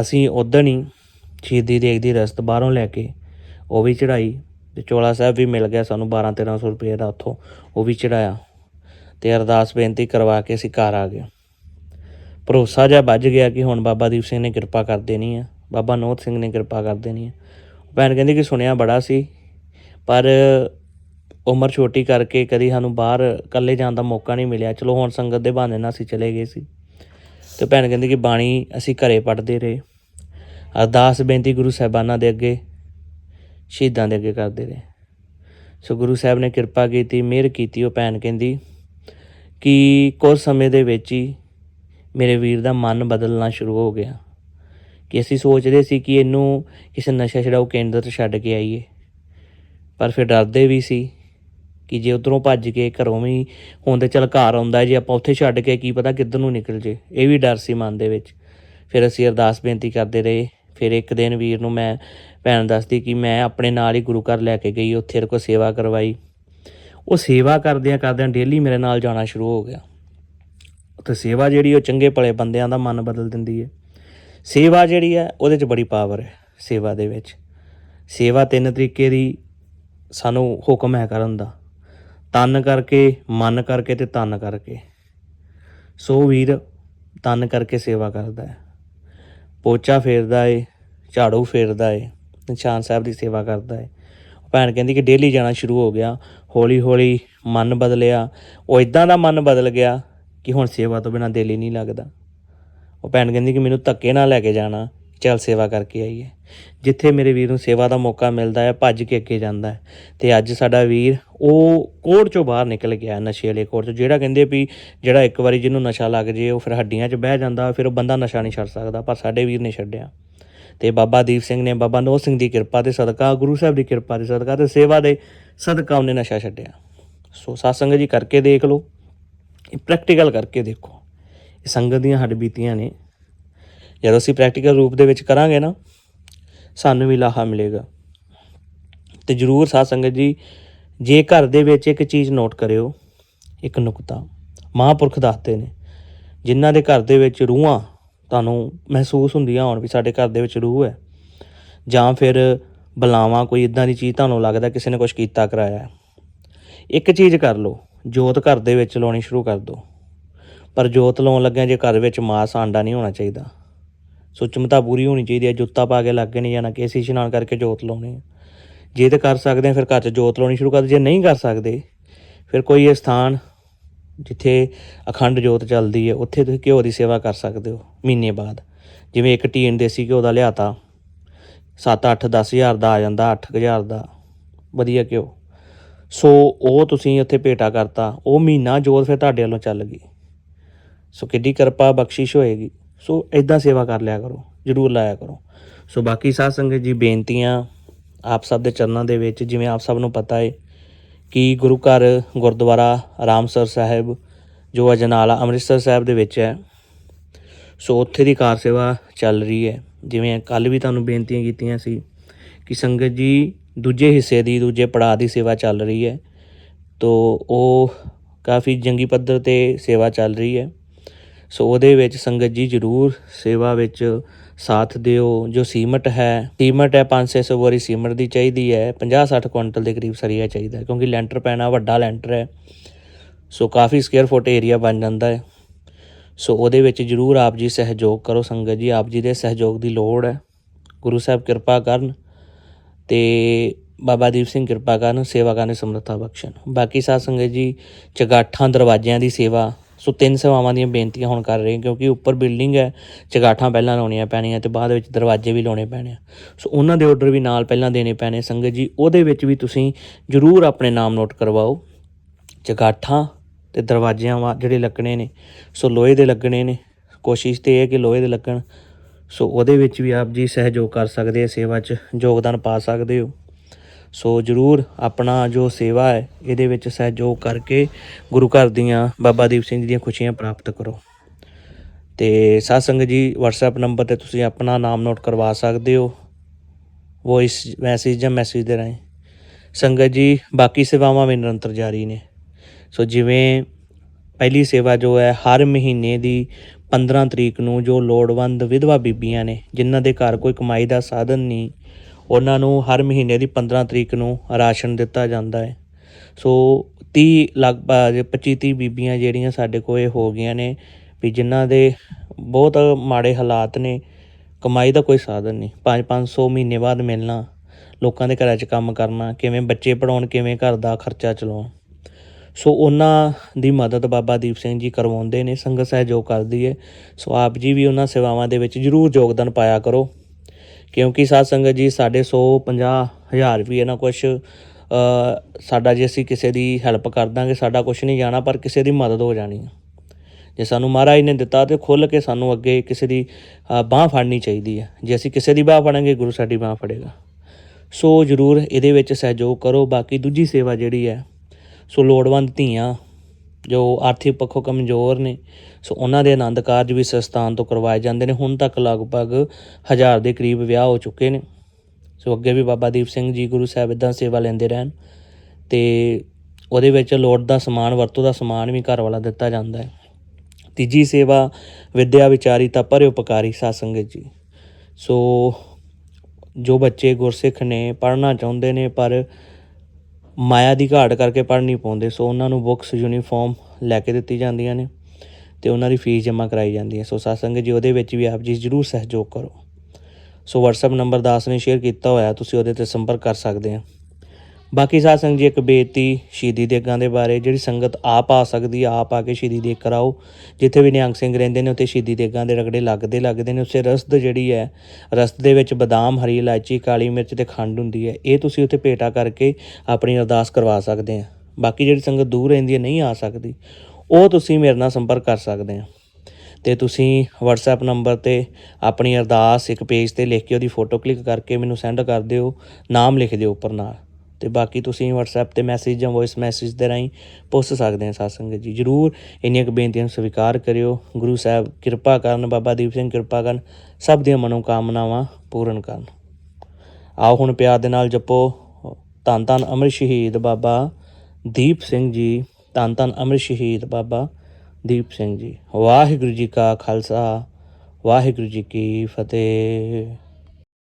ਅਸੀਂ ਉਦਣ ਹੀ ਸ਼ਹੀਦੀ ਦੇਖਦੀ ਰਸਤ ਬਾਹਰੋਂ ਲੈ ਕੇ ਉਹ ਵੀ ਚੜਾਈ ਤੇ ਚੋਲਾ ਸਾਹਿਬ ਵੀ ਮਿਲ ਗਿਆ ਸਾਨੂੰ 12 1300 ਰੁਪਏ ਦਾ ਉੱਥੋਂ, ਉਹ ਵੀ ਚੜਾਇਆ ਤੇ ਅਰਦਾਸ ਬੇਨਤੀ ਕਰਵਾ ਕੇ ਅਸੀਂ ਘਰ ਆ ਗਏ। ਭਰੋਸਾ ਜਿਹਾ ਵੱਜ ਗਿਆ ਕਿ ਹੁਣ ਬਾਬਾ ਦੀਪ ਸਿੰਘ ਨੇ ਕਿਰਪਾ ਕਰ ਦੇਣੀ ਆ। ਬਾਬਾ ਨੋਤ ਸਿੰਘ ਨੇ ਕਿਰਪਾ ਕਰ ਦੇਣੀ ਆ। ਭੈਣ ਕਹਿੰਦੀ ਕਿ ਸੁਣਿਆ ਬੜਾ ਸੀ, ਪਰ ਉਮਰ ਛੋਟੀ ਕਰਕੇ ਕਦੀ ਸਾਨੂੰ ਬਾਹਰ ਇਕੱਲੇ ਜਾਣ ਦਾ ਮੌਕਾ ਨਹੀਂ ਮਿਲਿਆ। ਚਲੋ ਹੁਣ ਸੰਗਤ ਦੇ ਬਹਾਨੇ ਨਾਲ ਅਸੀਂ ਚਲੇ ਗਏ ਸੀ। ਤੇ ਭੈਣ ਕਹਿੰਦੀ ਕਿ ਬਾਣੀ ਅਸੀਂ ਘਰੇ ਪੜ੍ਹਦੇ ਰਹੇ। ਅਰਦਾਸ ਬੇਨਤੀ ਗੁਰੂ ਸਾਹਿਬਾਨਾਂ ਦੇ ਅੱਗੇ, ਸ਼ਹੀਦਾਂ ਦੇ ਅੱਗੇ ਕਰਦੇ ਰਹੇ। ਸੋ ਗੁਰੂ ਸਾਹਿਬ ਨੇ ਕਿਰਪਾ ਕੀਤੀ, ਮਿਹਰ ਕੀਤੀ। ਉਹ ਭੈਣ ਕਹਿੰਦੀ ਕਿ ਕੁਝ ਸਮੇਂ ਦੇ ਵਿੱਚ ਹੀ ਮੇਰੇ ਵੀਰ ਦਾ ਮਨ ਬਦਲਣਾ ਸ਼ੁਰੂ ਹੋ ਗਿਆ। ਕਿ ਅਸੀਂ ਸੋਚਦੇ ਸੀ ਕਿ ਇਹਨੂੰ ਕਿਸੇ ਨਸ਼ਾ ਛਡਾਊ ਕੇਂਦਰ ਤੋਂ ਛੱਡ ਕੇ ਆਈਏ। ਪਰ ਫਿਰ ਡਰਦੇ ਵੀ ਸੀ ਕਿ ਜੇ ਉਧਰੋਂ ਭੱਜ ਕੇ ਘਰੋਂ ਵੀ ਹੁਣ ਤੇ ਚਲ ਘਰ ਆਉਂਦਾ, ਜੇ ਆਪਾਂ ਉੱਥੇ ਛੱਡ ਕੇ ਕੀ ਪਤਾ ਕਿੱਧਰ ਨੂੰ ਨਿਕਲ ਜੇ। ਇਹ ਵੀ ਡਰ ਸੀ ਮਨ ਦੇ ਵਿੱਚ। ਫਿਰ ਅਸੀਂ ਅਰਦਾਸ ਬੇਨਤੀ ਕਰਦੇ ਰਹੇ। ਫਿਰ ਇੱਕ ਦਿਨ ਵੀਰ ਨੂੰ ਮੈਂ, ਭੈਣ ਦੱਸਦੀ ਕਿ ਮੈਂ ਆਪਣੇ ਨਾਲ ਹੀ ਗੁਰੂ ਘਰ ਲੈ ਕੇ ਗਈ, ਉੱਥੇ ਕੋ ਸੇਵਾ ਕਰਵਾਈ। ਉਹ ਸੇਵਾ ਕਰਦਿਆਂ ਕਰਦਿਆਂ ਡੇਲੀ ਮੇਰੇ ਨਾਲ ਜਾਣਾ ਸ਼ੁਰੂ ਹੋ ਗਿਆ। ਤੇ ਸੇਵਾ ਜਿਹੜੀ ਉਹ ਚੰਗੇ ਭਲੇ ਬੰਦਿਆਂ ਦਾ ਮਨ ਬਦਲ ਦਿੰਦੀ ਹੈ। ਸੇਵਾ ਜਿਹੜੀ ਹੈ, ਉਹਦੇ 'ਚ ਬੜੀ ਪਾਵਰ ਹੈ ਸੇਵਾ ਦੇ ਵਿੱਚ। ਸੇਵਾ ਤਿੰਨ ਤਰੀਕੇ ਦੀ ਸਾਨੂੰ ਹੁਕਮ ਹੈ ਕਰਨ ਦਾ। ਤਨ ਕਰਕੇ, ਮਨ ਕਰਕੇ ਤੇ ਤਨ ਕਰਕੇ। ਸੋ ਵੀਰ ਤਨ ਕਰਕੇ ਸੇਵਾ ਕਰਦਾ ਹੈ। ਪੋਚਾ ਫੇਰਦਾ ਏ, ਝਾੜੂ ਫੇਰਦਾ ਏ, ਨਿਸ਼ਾਨ ਸਾਹਿਬ ਦੀ ਸੇਵਾ ਕਰਦਾ ਏ। ਭੈਣ ਕਹਿੰਦੀ ਕਿ ਡੇਲੀ ਜਾਣਾ ਸ਼ੁਰੂ ਹੋ ਗਿਆ ਹੌਲੀ ਹੌਲੀ ਮਨ ਬਦਲਿਆ। ਉਹ ਇਦਾਂ ਦਾ ਮਨ ਬਦਲ ਗਿਆ ਕਿ ਹੁਣ ਸੇਵਾ ਤੋਂ ਬਿਨਾਂ ਦਿਲ ਹੀ ਨਹੀਂ ਲੱਗਦਾ। ਉਹ ਭੈਣ ਕਹਿੰਦੀ ਕਿ ਮੈਨੂੰ ਧੱਕੇ ਨਾਲ ਲੈ ਕੇ ਜਾਣਾ। ਚੱਲ ਸੇਵਾ ਕਰਕੇ ਆਈਏ। ਜਿੱਥੇ ਮੇਰੇ ਵੀਰ ਨੂੰ ਸੇਵਾ ਦਾ ਮੌਕਾ ਮਿਲਦਾ ਹੈ, ਭੱਜ ਕੇ ਅੱਗੇ ਜਾਂਦਾ ਹੈ। ਤੇ ਅੱਜ ਸਾਡਾ ਵੀਰ ਉਹ ਕੋੜ ਚੋਂ ਬਾਹਰ ਨਿਕਲ ਗਿਆ, ਨਸ਼ੇ ਵਾਲੇ ਕੋੜ ਚੋਂ। ਜਿਹੜਾ ਕਹਿੰਦੇ ਵੀ ਜਿਹੜਾ ਇੱਕ ਵਾਰੀ ਜਿਹਨੂੰ ਨਸ਼ਾ ਲੱਗ ਜੇ, ਉਹ ਫਿਰ ਹੱਡੀਆਂ 'ਚ ਬਹਿ ਜਾਂਦਾ, ਫਿਰ ਉਹ ਬੰਦਾ ਨਸ਼ਾ ਨਹੀਂ ਛੱਡ ਸਕਦਾ। ਪਰ ਸਾਡੇ ਵੀਰ ਨੇ ਛੱਡਿਆ। ਤੇ ਬਾਬਾ ਦੀਪ ਸਿੰਘ ਨੇ, ਬਾਬਾ ਨੋ ਸਿੰਘ ਦੀ ਕਿਰਪਾ ਤੇ ਸਦਕਾ, ਗੁਰੂ ਸਾਹਿਬ ਦੀ ਕਿਰਪਾ ਦੇ ਸਦਕਾ ਤੇ ਸੇਵਾ ਦੇ ਸਦਕਾ ਉਹਨੇ ਨਸ਼ਾ ਛੱਡਿਆ। ਸੋ ਸਾਸੰਗ ਜੀ ਕਰਕੇ ਦੇਖ ਲਓ। ਇਹ ਪ੍ਰੈਕਟੀਕਲ ਕਰਕੇ ਦੇਖੋ। ਇਹ ਸੰਗਤ ਦੀਆਂ ਹੱਡ ਬੀਤੀਆਂ ਨੇ। ਜਦੋਂ ਅਸੀਂ ਪ੍ਰੈਕਟੀਕਲ ਰੂਪ ਦੇ ਵਿੱਚ ਕਰਾਂਗੇ ਨਾ, ਸਾਨੂੰ ਵੀ ਲਾਹਾ ਮਿਲੇਗਾ। ਤੇ ਜਰੂਰ ਸਾਧ ਸੰਗਤ ਜੀ, ਜੇ ਘਰ ਦੇ ਵਿੱਚ ਇੱਕ ਚੀਜ਼ ਨੋਟ ਕਰਿਓ, ਇੱਕ ਨੁਕਤਾ। ਮਹਾਂਪੁਰਖ ਦੱਸਦੇ ਨੇ, ਜਿਨ੍ਹਾਂ ਦੇ ਘਰ ਦੇ ਵਿੱਚ ਰੂਹਾਂ ਤੁਹਾਨੂੰ ਮਹਿਸੂਸ ਹੁੰਦੀਆਂ ਹੋਣ ਵੀ ਸਾਡੇ ਘਰ ਦੇ ਵਿੱਚ ਰੂਹ ਹੈ, ਜਾਂ ਫਿਰ ਬਲਾਵਾਂ, ਕੋਈ ਇਦਾਂ ਦੀ ਚੀਜ਼ ਤੁਹਾਨੂੰ ਲੱਗਦਾ ਕਿਸੇ ਨੇ ਕੁਝ ਕੀਤਾ, ਕਰਾਇਆ ਇੱਕ ਚੀਜ਼ ਕਰ ਲਓ। ਜੋਤ ਘਰ ਦੇ ਵਿੱਚ ਲਾਉਣੀ ਸ਼ੁਰੂ ਕਰ ਦਿਓ ਪਰ ਜੋਤ ਲਾਉਣ ਲੱਗਿਆਂ ਜੇ ਘਰ ਵਿੱਚ ਮਾਸ ਆਂਡਾ ਨਹੀਂ ਹੋਣਾ ਚਾਹੀਦਾ। ਸੁਚਮਤਾ ਪੂਰੀ ਹੋਣੀ ਚਾਹੀਦੀ ਹੈ, ਜੁੱਤਾ ਪਾ ਕੇ ਲੱਗ ਨਹੀਂ ਜਾਣਾ ਕਿ ਅਸੀਂ ਇਸ਼ਨਾਨ ਕਰਕੇ ਜੋਤ ਲਾਉਣੀ ਹੈ। ਜੇ ਤੇ ਕਰ ਸਕਦੇ ਆ ਫਿਰ ਘਰ 'ਚ ਜੋਤ ਲਾਉਣੀ ਸ਼ੁਰੂ ਕਰ ਦਿਓ ਜੇ ਨਹੀਂ ਕਰ ਸਕਦੇ, ਫਿਰ ਕੋਈ ਇਹ ਸਥਾਨ ਜਿੱਥੇ ਅਖੰਡ ਜੋਤ ਚੱਲਦੀ ਹੈ, ਉੱਥੇ ਤੁਸੀਂ ਘਿਓ ਦੀ ਸੇਵਾ ਕਰ ਸਕਦੇ ਹੋ, ਮਹੀਨੇ ਬਾਅਦ। ਜਿਵੇਂ ਇੱਕ ਟੀਨ ਦੇਸੀ ਘਿਓ ਦਾ ਲਿਆਤਾ 7 8 10 ਹਜ਼ਾਰ ਦਾ ਆ ਜਾਂਦਾ 8 ਹਜ਼ਾਰ ਦਾ, ਵਧੀਆ ਘਿਓ। ਸੋ ਉਹ ਤੁਸੀਂ ਉੱਥੇ ਭੇਟਾ ਕਰਤਾ, ਉਹ ਮਹੀਨਾ ਜੋਤ ਫਿਰ ਤੁਹਾਡੇ ਵੱਲੋਂ ਚੱਲ ਗਈ। ਸੋ ਕਿੱਡੀ ਕਿਰਪਾ ਬਖਸ਼ਿਸ਼ ਹੋਏਗੀ। ਸੋ ਇਦਾਂ ਸੇਵਾ ਕਰ ਲਿਆ ਕਰੋ, ਜਰੂਰ ਲਾਇਆ ਕਰੋ। ਸੋ ਬਾਕੀ ਸਾਧ ਸੰਗਤ ਜੀ, ਬੇਨਤੀਆਂ ਆਪ ਸਭ ਦੇ ਚਰਨਾਂ ਦੇ ਵਿੱਚ, ਜਿਵੇਂ ਆਪ ਸਭ ਨੂੰ ਪਤਾ ਹੈ ਕਿ ਗੁਰੂ ਘਰ ਗੁਰਦੁਆਰਾ ਰਾਮਸਰ ਸਾਹਿਬ, ਜੋ ਅਜਨਾਲਾ ਅੰਮ੍ਰਿਤਸਰ ਸਾਹਿਬ ਦੇ ਵਿੱਚ ਹੈ, ਸੋ ਉੱਥੇ ਦੀ ਕਾਰ ਸੇਵਾ ਚੱਲ ਰਹੀ ਹੈ। ਜਿਵੇਂ ਕੱਲ ਵੀ ਤੁਹਾਨੂੰ ਬੇਨਤੀਆਂ ਕੀਤੀਆਂ ਸੀ ਕਿ ਸੰਗਤ ਜੀ ਦੂਜੇ ਹਿੱਸੇ ਦੀ, ਦੂਜੇ ਪੜਾਅ ਦੀ ਸੇਵਾ ਚੱਲ ਰਹੀ ਹੈ। ਤੋ ਉਹ ਕਾਫੀ ਜੰਗੀ ਪੱਧਰ ਤੇ ਸੇਵਾ ਚੱਲ ਰਹੀ ਹੈ। ਸੋ ਉਹਦੇ ਵਿੱਚ ਸੰਗਤ ਜੀ ਜਰੂਰ ਸੇਵਾ ਵਿੱਚ ਸਾਥ ਦਿਓ। ਜੋ ਸੀਮਟ ਹੈ ਸੀਮਟ ਹੈ 500 ਬੋਰੀ ਸੀਮਟ ਦੀ ਚਾਹੀਦੀ ਹੈ। 50-60 ਕੁਇੰਟਲ ਦੇ ਕਰੀਬ ਸਰੀਆ ਚਾਹੀਦਾ ਕਿਉਂਕਿ ਲੈਂਟਰ ਪੈਣਾ ਵੱਡਾ ਲੈਂਟਰ ਹੈ। ਸੋ ਕਾਫੀ ਸਕੁਅਰ ਫੁੱਟ ਏਰੀਆ ਬਣ ਜਾਂਦਾ ਹੈ। ਸੋ ਉਹਦੇ ਵਿੱਚ ਜਰੂਰ ਆਪ ਜੀ ਸਹਿਯੋਗ ਕਰੋ ਸੰਗਤ ਜੀ। ਆਪ ਜੀ ਦੇ ਸਹਿਯੋਗ ਦੀ ਲੋੜ ਹੈ। ਗੁਰੂ ਸਾਹਿਬ ਕਿਰਪਾ ਕਰਨ। ਤੇ ਬਾਬਾ ਦੀਪ ਸਿੰਘ ਕਿਰਪਾ ਕਰਨ, ਸੇਵਾ ਕਰਨ ਸਮਰੱਥਾ ਬਖਸ਼ਣ। ਬਾਕੀ ਸਾਧ ਸੰਗਤ ਜੀ, ਚਗਾਠਾਂ ਦਰਵਾਜ਼ਿਆਂ ਦੀ ਸੇਵਾ, ਸੋ ਤਿੰਨ ਸੇਵਾਵਾਂ ਦੀਆਂ ਬੇਨਤੀਆਂ ਹੁਣ ਕਰ ਰਹੇ ਹਾਂ, ਕਿਉਂਕਿ ਉੱਪਰ ਬਿਲਡਿੰਗ ਹੈ, ਚਗਾਠਾਂ ਪਹਿਲਾਂ ਲਾਉਣੀਆਂ ਪੈਣੀਆਂ ਤੇ ਬਾਅਦ ਵਿੱਚ ਦਰਵਾਜ਼ੇ ਵੀ ਲਾਉਣੇ ਪੈਣੇ ਆ। ਸੋ ਉਹਨਾਂ ਦੇ ਆਰਡਰ ਵੀ ਨਾਲ ਪਹਿਲਾਂ ਦੇਣੇ ਪੈਣੇ ਸੰਗਤ ਜੀ, ਉਹਦੇ ਵਿੱਚ ਵੀ ਤੁਸੀਂ ਜਰੂਰ ਆਪਣੇ ਨਾਮ ਨੋਟ ਕਰਵਾਓ। ਚਗਾਠਾਂ ਤੇ ਦਰਵਾਜ਼ਿਆਂ ਵਾ ਜਿਹੜੇ ਲੱਗਣੇ ਨੇ, ਸੋ ਲੋਹੇ ਦੇ ਲੱਗਣੇ ਨੇ। ਕੋਸ਼ਿਸ਼ ਤੇ ਇਹ ਹੈ ਕਿ ਲੋਹੇ ਦੇ ਲੱਗਣ ਸੋ ਉਹਦੇ ਵਿੱਚ ਵੀ ਆਪ ਜੀ ਸਹਿਯੋਗ ਕਰ ਸਕਦੇ ਆ, ਸੇਵਾ 'ਚ ਯੋਗਦਾਨ ਪਾ ਸਕਦੇ ਹੋ। ਸੋ ਜਰੂਰ ਆਪਣਾ ਜੋ ਸੇਵਾ ਹੈ, ਇਹਦੇ ਵਿੱਚ ਸਹਿਯੋਗ ਕਰਕੇ ਗੁਰੂ ਘਰ ਦੀਆਂ, ਬਾਬਾ ਦੀਪ ਸਿੰਘ ਜੀ ਦੀਆਂ ਖੁਸ਼ੀਆਂ ਪ੍ਰਾਪਤ ਕਰੋ। ਤੇ ਸਾਧ ਸੰਗਤ ਜੀ, WhatsApp ਨੰਬਰ ਤੇ ਤੁਸੀਂ ਆਪਣਾ ਨਾਮ ਨੋਟ ਕਰਵਾ ਸਕਦੇ ਹੋ। ਵੌਇਸ ਮੈਸੇਜ ਜਾਂ ਮੈਸੇਜ ਦੇ ਰਾਹੀਂ। ਸੰਗਤ ਜੀ, ਬਾਕੀ ਸੇਵਾਵਾਂ ਵੀ ਨਿਰੰਤਰ ਜਾਰੀ ਨੇ। ਸੋ ਜਿਵੇਂ ਪਹਿਲੀ ਸੇਵਾ ਜੋ ਹੈ, ਹਰ ਮਹੀਨੇ ਦੀ 15 ਤਰੀਕ ਨੂੰ ਜੋ ਲੋੜਵੰਦ ਵਿਧਵਾ ਬੀਬੀਆਂ ਨੇ, ਜਿਨ੍ਹਾਂ ਦੇ ਘਰ ਕੋਈ ਕਮਾਈ ਦਾ ਸਾਧਨ ਨਹੀਂ, ਉਹਨਾਂ ਨੂੰ ਹਰ ਮਹੀਨੇ ਦੀ 15 ਤਰੀਕ ਨੂੰ ਰਾਸ਼ਨ ਦਿੱਤਾ ਜਾਂਦਾ ਹੈ। ਸੋ 30 ਲਗਭਗ 25 30 ਬੀਬੀਆਂ ਜਿਹੜੀਆਂ ਸਾਡੇ ਕੋਲ ਇਹ ਹੋ ਗਈਆਂ ਨੇ ਵੀ ਜਿਨ੍ਹਾਂ ਦੇ ਬਹੁਤ ਮਾੜੇ ਹਾਲਾਤ ਨੇ, ਕਮਾਈ ਦਾ ਕੋਈ ਸਾਧਨ ਨਹੀਂ। 5 500 ਮਹੀਨੇ ਬਾਅਦ ਮਿਲਣਾ, ਲੋਕਾਂ ਦੇ ਘਰਾਂ 'ਚ ਕੰਮ ਕਰਨਾ, ਕਿਵੇਂ ਬੱਚੇ ਪੜਾਉਣ ਕਿਵੇਂ ਘਰ ਦਾ ਖਰਚਾ ਚਲਾਉਣ। ਸੋ ਉਹਨਾਂ ਦੀ ਮਦਦ ਬਾਬਾ ਦੀਪ ਸਿੰਘ ਜੀ ਕਰਵਾਉਂਦੇ ਨੇ, ਸੰਗਤ ਸਹਿਯੋਗ ਕਰਦੀ ਹੈ ਸੋ ਆਪ ਜੀ ਵੀ ਉਹਨਾਂ ਸੇਵਾਵਾਂ ਦੇ ਵਿੱਚ ਜਰੂਰ ਯੋਗਦਾਨ ਪਾਇਆ ਕਰੋ। ਕਿਉਂਕਿ ਸਾਧ ਸੰਗਤ ਜੀ, ਸਾਡੇ 150 ਹਜ਼ਾਰ ਵੀ ਇਹਨਾਂ ਕੁਛ ਸਾਡਾ ਜੇ ਅਸੀਂ ਕਿਸੇ ਦੀ ਹੈਲਪ ਕਰ ਦਾਂਗੇ, ਸਾਡਾ ਕੁਛ ਨਹੀਂ ਜਾਣਾ, ਪਰ ਕਿਸੇ ਦੀ ਮਦਦ ਹੋ ਜਾਣੀ ਹੈ ਜੇ ਸਾਨੂੰ ਮਹਾਰਾਜ ਨੇ ਦਿੱਤਾ ਤੇ ਖੁੱਲ ਕੇ ਸਾਨੂੰ ਅੱਗੇ ਕਿਸੇ ਦੀ ਬਾਹ ਫੜਨੀ ਚਾਹੀਦੀ ਹੈ ਜੇ ਅਸੀਂ ਕਿਸੇ ਦੀ ਬਾਹ ਫੜਾਂਗੇ, ਗੁਰੂ ਸਾਡੀ ਬਾਹ ਫੜੇਗਾ। ਸੋ ਜਰੂਰ ਇਹਦੇ ਵਿੱਚ ਸਹਿਯੋਗ ਕਰੋ। ਬਾਕੀ ਦੂਜੀ ਸੇਵਾ ਜਿਹੜੀ ਹੈ ਸੋ ਲੋੜਵੰਦ ਧੀਆਂ ਜੋ ਆਰਥਿਕ ਪੱਖੋਂ ਕਮਜ਼ੋਰ ਨੇ, ਸੋ ਉਹਨਾਂ ਦੇ ਆਨੰਦ ਕਾਰਜ ਵੀ ਸੰਸਥਾਨ ਤੋਂ ਕਰਵਾਏ ਜਾਂਦੇ ਨੇ। ਹੁਣ ਤੱਕ ਲਗਭਗ ਹਜ਼ਾਰ ਦੇ ਕਰੀਬ ਵਿਆਹ ਹੋ ਚੁੱਕੇ ਨੇ। ਸੋ ਅੱਗੇ ਵੀ ਬਾਬਾ ਦੀਪ ਸਿੰਘ ਜੀ ਗੁਰੂ ਸਾਹਿਬ ਇਦਾਂ ਸੇਵਾ ਲੈਂਦੇ ਰਹਿਣ ਤੇ ਉਹਦੇ ਵਿੱਚ ਲੋੜ ਦਾ ਸਮਾਨ, ਵਰਤੋਂ ਦਾ ਸਮਾਨ ਵੀ ਘਰ ਵਾਲਾ ਦਿੱਤਾ ਜਾਂਦਾ ਹੈ। ਤੀਜੀ ਸੇਵਾ ਵਿਦਿਆ ਵਿਚਾਰੀ ਤਾਂ ਪਰਿ ਉਪਕਾਰੀ ਸਾਧ ਜੀ। ਸੋ ਜੋ ਬੱਚੇ ਗੁਰਸਿੱਖ ਨੇ, ਪੜ੍ਹਨਾ ਚਾਹੁੰਦੇ ਨੇ ਪਰ ਮਾਇਆ ਦੀ ਘਾਟ ਕਰਕੇ ਪੜ੍ਹ ਨਹੀਂ ਪਾਉਂਦੇ, ਸੋ ਉਹਨਾਂ ਨੂੰ ਬੁੱਕਸ ਯੂਨੀਫਾਰਮ ਲੈ ਕੇ ਦਿੱਤੀ ਜਾਂਦੀਆਂ ਨੇ ਤੇ ਉਹਨਾਂ ਦੀ ਫੀਸ ਜਮ੍ਹਾਂ ਕਰਾਈ ਜਾਂਦੀ ਹੈ ਸੋ ਸਾਧ ਜੀ, ਉਹਦੇ ਵਿੱਚ ਵੀ ਆਪ ਜੀ ਜਰੂਰ ਸਹਿਯੋਗ ਕਰੋ। ਸੋ WhatsApp ਨੰਬਰ ਦਾਸ ਨੇ ਸ਼ੇਅਰ ਕੀਤਾ ਹੋਇਆ, ਤੁਸੀਂ ਉਹਦੇ ਤੇ ਸੰਪਰਕ ਕਰ ਸਕਦੇ ਆ। ਬਾਕੀ ਸਾਧ ਸੰਗਤ ਜੀ, ਇੱਕ ਬੇਨਤੀ ਸ਼ਹੀਦੀ ਦੇਗਾਂ ਦੇ ਬਾਰੇ, ਜਿਹੜੀ ਸੰਗਤ ਆਪ ਆ ਸਕਦੀ ਆ, ਆਪ ਆ ਕੇ ਸ਼ਹੀਦੀ ਦੇਗ ਕਰਾਓ ਜਿੱਥੇ ਵੀ ਨਿਹੰਗ ਸਿੰਘ ਰਹਿੰਦੇ ਨੇ, ਉੱਥੇ ਸ਼ਹੀਦੀ ਦੇਗਾਂ ਦੇ ਰਗੜੇ ਲੱਗਦੇ ਲੱਗਦੇ ਨੇ। ਉਸੇ ਰਸਦ ਜਿਹੜੀ ਹੈ, ਰਸਦ ਦੇ ਵਿੱਚ ਬਦਾਮ, ਹਰੀ ਇਲਾਇਚੀ, ਕਾਲੀ ਮਿਰਚ ਤੇ ਖੰਡ ਹੁੰਦੀ ਹੈ। ਇਹ ਤੁਸੀਂ ਉੱਥੇ ਭੇਟਾ ਕਰਕੇ ਆਪਣੀ ਅਰਦਾਸ ਕਰਵਾ ਸਕਦੇ ਆ। ਬਾਕੀ ਜਿਹੜੀ ਸੰਗਤ ਦੂਰ ਰਹਿੰਦੀ ਹੈ, ਨਹੀਂ ਆ ਸਕਦੀ, ਉਹ ਤੁਸੀਂ ਮੇਰੇ ਨਾਲ ਸੰਪਰਕ ਕਰ ਸਕਦੇ ਆ। ਤੇ ਤੁਸੀਂ WhatsApp ਨੰਬਰ ਤੇ ਆਪਣੀ ਅਰਦਾਸ ਇੱਕ ਪੇਜ ਤੇ ਲਿਖ ਕੇ ਉਹਦੀ ਫੋਟੋ ਕਲਿੱਕ ਕਰਕੇ ਮੈਨੂੰ ਸੈਂਡ ਕਰ ਦਿਓ। ਨਾਮ ਲਿਖ ਦਿਓ ਉੱਪਰ ਨਾਲ। ਤੇ ਬਾਕੀ ਤੁਸੀਂ WhatsApp ਤੇ ਮੈਸੇਜ ਜਾਂ ਵੌਇਸ ਮੈਸੇਜ ਦੇ ਰਾਹੀਂ ਪੁੱਛ ਸਕਦੇ ਆ ਸਾਧ ਸੰਗਤ ਜੀ, ਜਰੂਰ ਇੰਨੀਆਂ ਕੁ ਬੇਨਤੀਆਂ ਨੂੰ ਸਵੀਕਾਰ ਕਰਿਓ। ਗੁਰੂ ਸਾਹਿਬ ਕਿਰਪਾ ਕਰਨ, ਬਾਬਾ ਦੀਪ ਸਿੰਘ ਕਿਰਪਾ ਕਰਨ, ਸਭ ਦੀਆਂ ਮਨੋਕਾਮਨਾਵਾਂ ਪੂਰਨ ਕਰਨ। ਆਓ ਹੁਣ ਪਿਆਰ ਦੇ ਨਾਲ ਜਪੋ। ਧੰਨ ਧੰਨ ਅਮਰ ਸ਼ਹੀਦ ਬਾਬਾ ਦੀਪ ਸਿੰਘ ਜੀ, ਧੰਨ ਧੰਨ ਅਮਰ ਸ਼ਹੀਦ ਬਾਬਾ ਦੀਪ ਸਿੰਘ ਜੀ। ਵਾਹਿਗੁਰੂ ਜੀ ਕਾ ਖਾਲਸਾ, ਵਾਹਿਗੁਰੂ ਜੀ ਕੀ ਫਤਿਹ।